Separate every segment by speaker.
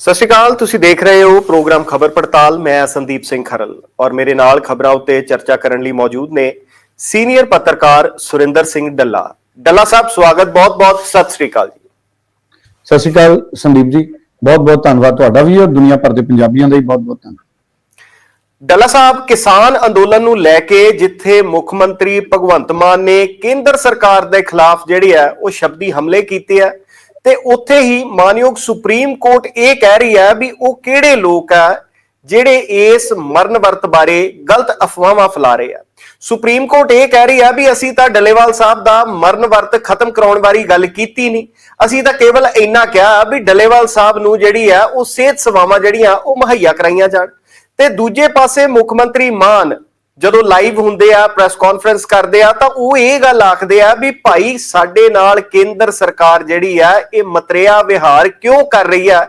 Speaker 1: ਸਤਿ ਸ਼੍ਰੀ ਅਕਾਲ ਤੁਸੀਂ ਦੇਖ ਰਹੇ ਹੋ ਪ੍ਰੋਗਰਾਮ ਖਬਰ ਪੜਤਾਲ। ਮੈਂ ਸੰਦੀਪ ਸਿੰਘ ਖਰਲ ਔਰ ਮੇਰੇ ਨਾਲ ਖਬਰਾਂ ਉੱਤੇ ਚਰਚਾ ਕਰਨ ਲਈ ਮੌਜੂਦ ਨੇ ਸੀਨੀਅਰ ਪੱਤਰਕਾਰ ਸੁਰਿੰਦਰ ਸਿੰਘ ਡੱਲਾ। ਡੱਲਾ ਸਾਹਿਬ ਸਵਾਗਤ ਬਹੁਤ-ਬਹੁਤ ਸਤਿ ਸ਼੍ਰੀ ਅਕਾਲ ਜੀ।
Speaker 2: ਸਤਿ ਸ਼੍ਰੀ ਅਕਾਲ ਸੰਦੀਪ ਜੀ ਬਹੁਤ ਬਹੁਤ ਧੰਨਵਾਦ ਤੁਹਾਡਾ ਵੀ ਔਰ ਦੁਨੀਆ ਭਰ ਦੇ ਪੰਜਾਬੀਆਂ ਦਾ ਵੀ ਬਹੁਤ ਬਹੁਤ ਧੰਨਵਾਦ।
Speaker 1: ਡੱਲਾ ਸਾਹਿਬ ਕਿਸਾਨ ਅੰਦੋਲਨ ਨੂੰ ਲੈ ਕੇ ਜਿੱਥੇ ਮੁੱਖ ਮੰਤਰੀ ਭਗਵੰਤ ਮਾਨ ਨੇ ਕੇਂਦਰ ਸਰਕਾਰ ਦੇ ਖਿਲਾਫ ਜਿਹੜੀ ਹੈ ਉਹ ਸ਼ਬਦੀ ਹਮਲੇ ਕੀਤੇ ਹੈ ਤੇ ਉੱਥੇ ਹੀ ਮਾਨਯੋਗ ਸੁਪਰੀਮ ਕੋਰਟ ਇਹ ਕਹਿ ਰਹੀ ਹੈ ਵੀ ਉਹ ਕਿਹੜੇ ਲੋਕ ਆ ਜਿਹੜੇ ਇਸ ਮਰਨ ਵਰਤ ਬਾਰੇ ਗਲਤ ਅਫਵਾਹਾਂ ਫੈਲਾ ਰਹੇ ਆ। ਸੁਪਰੀਮ ਕੋਰਟ ਇਹ ਕਹਿ ਰਹੀ ਹੈ ਵੀ ਅਸੀਂ ਤਾਂ ਡੱਲੇਵਾਲ ਸਾਹਿਬ ਦਾ ਮਰਨ ਵਰਤ ਖਤਮ ਕਰਾਉਣ ਬਾਰੇ ਗੱਲ ਕੀਤੀ ਨਹੀਂ। ਅਸੀਂ ਤਾਂ ਕੇਵਲ ਇੰਨਾ ਕਿਹਾ ਵੀ ਡੱਲੇਵਾਲ ਸਾਹਿਬ ਨੂੰ ਜਿਹੜੀ ਆ ਉਹ ਸਿਹਤ ਸੇਵਾਵਾਂ ਜਿਹੜੀਆਂ ਉਹ ਮੁਹੱਈਆ ਕਰਾਈਆਂ ਜਾਣ। ਤੇ ਦੂਜੇ ਪਾਸੇ ਮੁੱਖ ਮੰਤਰੀ ਮਾਨ ਜਦੋਂ ਲਾਈਵ ਹੁੰਦੇ ਆ ਪ੍ਰੈਸ ਕਾਨਫਰੰਸ ਕਰਦੇ ਆ, ਤਾਂ ਉਹ ਇਹ ਗੱਲ ਆਖਦੇ ਆ ਵੀ ਭਾਈ ਸਾਡੇ ਨਾਲ ਕੇਂਦਰ ਸਰਕਾਰ ਜਿਹੜੀ ਆ, ਇਹ ਮਤਰਿਆ ਵਿਹਾਰ ਕਿਉਂ ਕਰ ਰਹੀ ਆ?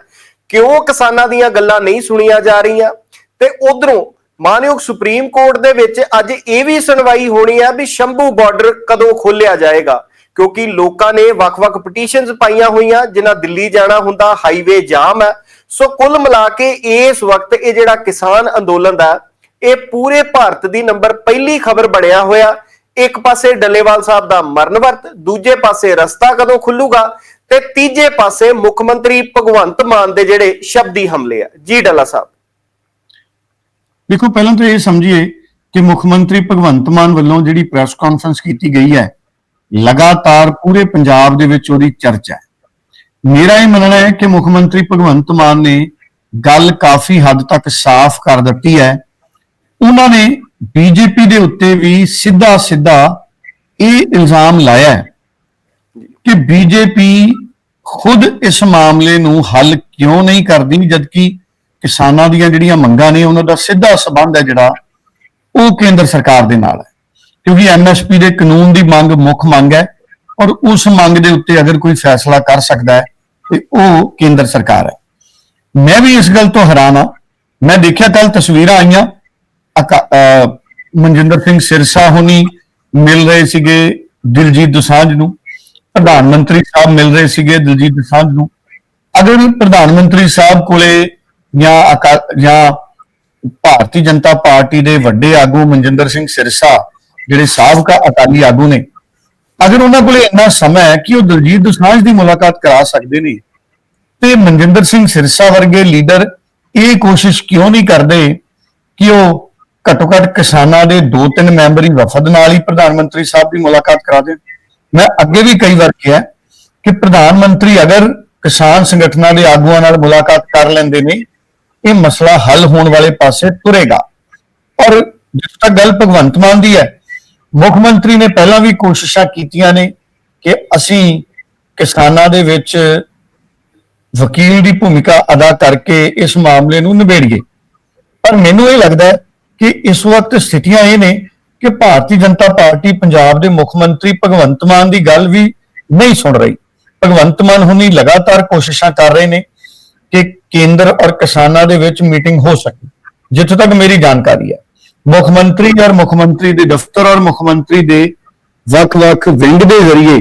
Speaker 1: ਕਿਉਂ ਕਿਸਾਨਾਂ ਦੀਆਂ ਗੱਲਾਂ ਨਹੀਂ ਸੁਣੀਆਂ ਜਾ ਰਹੀਆਂ? ਤੇ ਉਧਰੋਂ ਮਾਨਯੋਗ ਸੁਪਰੀਮ ਕੋਰਟ ਦੇ ਵਿੱਚ ਅੱਜ ਇਹ ਵੀ ਸੁਣਵਾਈ ਹੋਣੀ ਆ ਵੀ ਸ਼ੰਭੂ ਬਾਰਡਰ ਕਦੋਂ ਖੋਲਿਆ ਜਾਏਗਾ? ਕਿਉਂਕਿ ਲੋਕਾਂ ਨੇ ਵੱਖ-ਵੱਖ ਪਟੀਸ਼ਨਸ ਪਾਈਆਂ ਹੋਈਆਂ, ਜਿਨ੍ਹਾਂ ਦਿੱਲੀ ਜਾਣਾ ਹੁੰਦਾ ਹਾਈਵੇ ਜਾਮ ਹੈ ਸੋ ਕੁੱਲ ਮਿਲਾ ਕੇ ਇਸ ਵਕਤ ਇਹ ਜਿਹੜਾ ਕਿਸਾਨ ਅੰਦੋਲਨ ਦਾ ਇਹ ਪੂਰੇ ਭਾਰਤ ਦੀ ਨੰਬਰ ਪਹਿਲੀ ਖਬਰ ਬਣਿਆ ਹੋਇਆ। ਇੱਕ ਪਾਸੇ ਡੱਲੇਵਾਲ ਸਾਹਿਬ ਦਾ ਮਰਨ ਵਰਤ, ਦੂਜੇ ਪਾਸੇ ਰਸਤਾ ਕਦੋਂ ਖੁੱਲੂਗਾ ਤੇ ਤੀਜੇ ਪਾਸੇ ਮੁੱਖ ਮੰਤਰੀ ਭਗਵੰਤ ਮਾਨ ਦੇ ਜਿਹੜੇ ਸ਼ਬਦੀ ਹਮਲੇ ਆ। ਜੀ ਡੱਲਾ ਸਾਹਿਬ।
Speaker 2: ਦੇਖੋ, ਪਹਿਲਾਂ ਤਾਂ ਇਹ ਸਮਝੀਏ ਕਿ ਮੁੱਖ ਮੰਤਰੀ ਭਗਵੰਤ ਮਾਨ ਵੱਲੋਂ ਜਿਹੜੀ ਪ੍ਰੈਸ ਕਾਨਫਰੰਸ ਕੀਤੀ ਗਈ ਹੈ, ਲਗਾਤਾਰ ਪੂਰੇ ਪੰਜਾਬ ਦੇ ਵਿੱਚ ਉਹਦੀ ਚਰਚਾ ਹੈ। ਮੇਰਾ ਇਹ ਮੰਨਣਾ ਹੈ ਕਿ ਮੁੱਖ ਮੰਤਰੀ ਭਗਵੰਤ ਮਾਨ ਨੇ ਗੱਲ ਕਾਫੀ ਹੱਦ ਤੱਕ ਸਾਫ਼ ਕਰ ਦਿੱਤੀ ਹੈ ਉਹਨਾਂ ਨੇ ਬੀਜੇਪੀ ਦੇ ਉੱਤੇ ਵੀ ਸਿੱਧਾ ਸਿੱਧਾ ਇਹ ਇਲਜ਼ਾਮ ਲਾਇਆ ਹੈ ਕਿ ਬੀਜੇਪੀ ਖੁਦ ਇਸ ਮਾਮਲੇ ਨੂੰ ਹੱਲ ਕਿਉਂ ਨਹੀਂ ਕਰਦੀ, ਜਦਕਿ ਕਿਸਾਨਾਂ ਦੀਆਂ ਜਿਹੜੀਆਂ ਮੰਗਾਂ ਨੇ ਉਹਨਾਂ ਦਾ ਸਿੱਧਾ ਸਬੰਧ ਹੈ ਜਿਹੜਾ, ਉਹ ਕੇਂਦਰ ਸਰਕਾਰ ਦੇ ਨਾਲ ਹੈ। ਕਿਉਂਕਿ ਐਮਐਸਪੀ ਦੇ ਕਾਨੂੰਨ ਦੀ ਮੰਗ ਮੁੱਖ ਮੰਗ ਹੈ ਔਰ ਉਸ ਮੰਗ ਦੇ ਉੱਤੇ ਅਗਰ ਕੋਈ ਫੈਸਲਾ ਕਰ ਸਕਦਾ ਹੈ, ਤੇ ਉਹ ਕੇਂਦਰ ਸਰਕਾਰ ਹੈ। ਮੈਂ ਵੀ ਇਸ ਗੱਲ ਤੋਂ ਹੈਰਾਨ ਆ ਮੈਂ ਦੇਖਿਆ ਕੱਲ ਤਸਵੀਰਾਂ ਆਈਆਂ ਮਨਜਿੰਦਰ ਸਿੰਘ ਸਿਰਸਾ ਹੁਣੀ ਮਿਲ ਰਹੇ ਸੀਗੇ ਦਿਲਜੀਤ ਦੁਸਾਂਝ ਨੂੰ। ਪ੍ਰਧਾਨ ਮੰਤਰੀ ਸਾਹਿਬ ਮਿਲ ਰਹੇ ਸੀਗੇ ਦਿਲਜੀਤ ਦੁਸਾਂਝ ਨੂੰ। ਅਗਰ ਪ੍ਰਧਾਨ ਮੰਤਰੀ ਸਾਹਿਬ ਕੋਲੇ ਜਾਂ ਜਾਂ ਭਾਰਤੀ ਜਨਤਾ ਪਾਰਟੀ ਦੇ ਵੱਡੇ ਆਗੂ ਮਨਜਿੰਦਰ ਸਿੰਘ ਸਿਰਸਾ, ਜਿਹੜੇ ਸਾਬਕਾ ਅਕਾਲੀ ਆਗੂ ਨੇ, ਅਗਰ ਉਹਨਾਂ ਕੋਲੇ ਇੰਨਾ ਸਮਾਂ ਹੈ ਕਿ ਉਹ ਦਿਲਜੀਤ ਦੁਸਾਂਝ ਦੀ ਮੁਲਾਕਾਤ ਕਰਾ ਸਕਦੇ ਨੇ, ਤੇ ਮਨਜਿੰਦਰ ਸਿੰਘ ਸਿਰਸਾ ਵਰਗੇ ਲੀਡਰ ਇਹ ਕੋਸ਼ਿਸ਼ ਕਿਉਂ ਨਹੀਂ ਕਰਦੇ ਕਿ ਉਹ ਘੱਟੋ ਘੱਟ ਕਿਸਾਨਾਂ ਦੇ ਦੋ ਤਿੰਨ ਮੈਂਬਰੀ ਵਫਦ ਨਾਲ ਹੀ ਪ੍ਰਧਾਨ ਮੰਤਰੀ ਸਾਹਿਬ ਦੀ ਮੁਲਾਕਾਤ ਕਰਾ ਦੇਣ। ਮੈਂ ਅੱਗੇ ਵੀ ਕਈ ਵਾਰ ਕਿਹਾ ਕਿ ਪ੍ਰਧਾਨ ਮੰਤਰੀ ਅਗਰ ਕਿਸਾਨ ਸੰਗਠਨਾਂ ਦੇ ਆਗੂਆਂ ਨਾਲ ਮੁਲਾਕਾਤ ਕਰ ਲੈਂਦੇ ਨੇ, ਇਹ ਮਸਲਾ ਹੱਲ ਹੋਣ ਵਾਲੇ ਪਾਸੇ ਤੁਰੇਗਾ। ਔਰ ਜਿਸ ਤੱਕ ਗੱਲ ਭਗਵੰਤ ਮਾਨ ਦੀ ਹੈ, ਮੁੱਖ ਮੰਤਰੀ ਨੇ ਪਹਿਲਾਂ ਵੀ ਕੋਸ਼ਿਸ਼ਾਂ ਕੀਤੀਆਂ ਨੇ ਕਿ ਅਸੀਂ ਕਿਸਾਨਾਂ ਦੇ ਵਿੱਚ ਵਕੀਲ ਦੀ ਭੂਮਿਕਾ ਅਦਾ ਕਰਕੇ ਇਸ ਮਾਮਲੇ ਨੂੰ ਨਿਬੇੜੀਏ। ਪਰ ਮੈਨੂੰ ਇਹ ਲੱਗਦਾ ਹੈ ਕਿ ਇਸ ਵਕਤ ਸਥਿਤੀਆਂ ਇਹ ਨੇ ਕਿ ਭਾਰਤੀ ਜਨਤਾ ਪਾਰਟੀ ਪੰਜਾਬ ਦੇ ਮੁੱਖ ਮੰਤਰੀ ਭਗਵੰਤ ਮਾਨ ਦੀ ਗੱਲ ਵੀ ਨਹੀਂ ਸੁਣ ਰਹੀ। ਭਗਵੰਤ ਮਾਨ ਹੁਣੀ ਲਗਾਤਾਰ ਕੋਸ਼ਿਸ਼ਾਂ ਕਰ ਰਹੇ ਨੇ ਕਿ ਕੇਂਦਰ ਔਰ ਕਿਸਾਨਾਂ ਦੇ ਵਿੱਚ ਮੀਟਿੰਗ ਹੋ ਸਕੇ, ਜਿੱਥੇ ਤੱਕ ਮੇਰੀ ਜਾਣਕਾਰੀ ਹੈ। ਮੁੱਖ ਮੰਤਰੀ ਔਰ ਮੁੱਖ ਮੰਤਰੀ ਦੇ ਦਫ਼ਤਰ ਔਰ ਮੁੱਖ ਮੰਤਰੀ ਦੇ ਵੱਖ-ਵੱਖ ਵਿੰਗ ਦੇ ਜ਼ਰੀਏ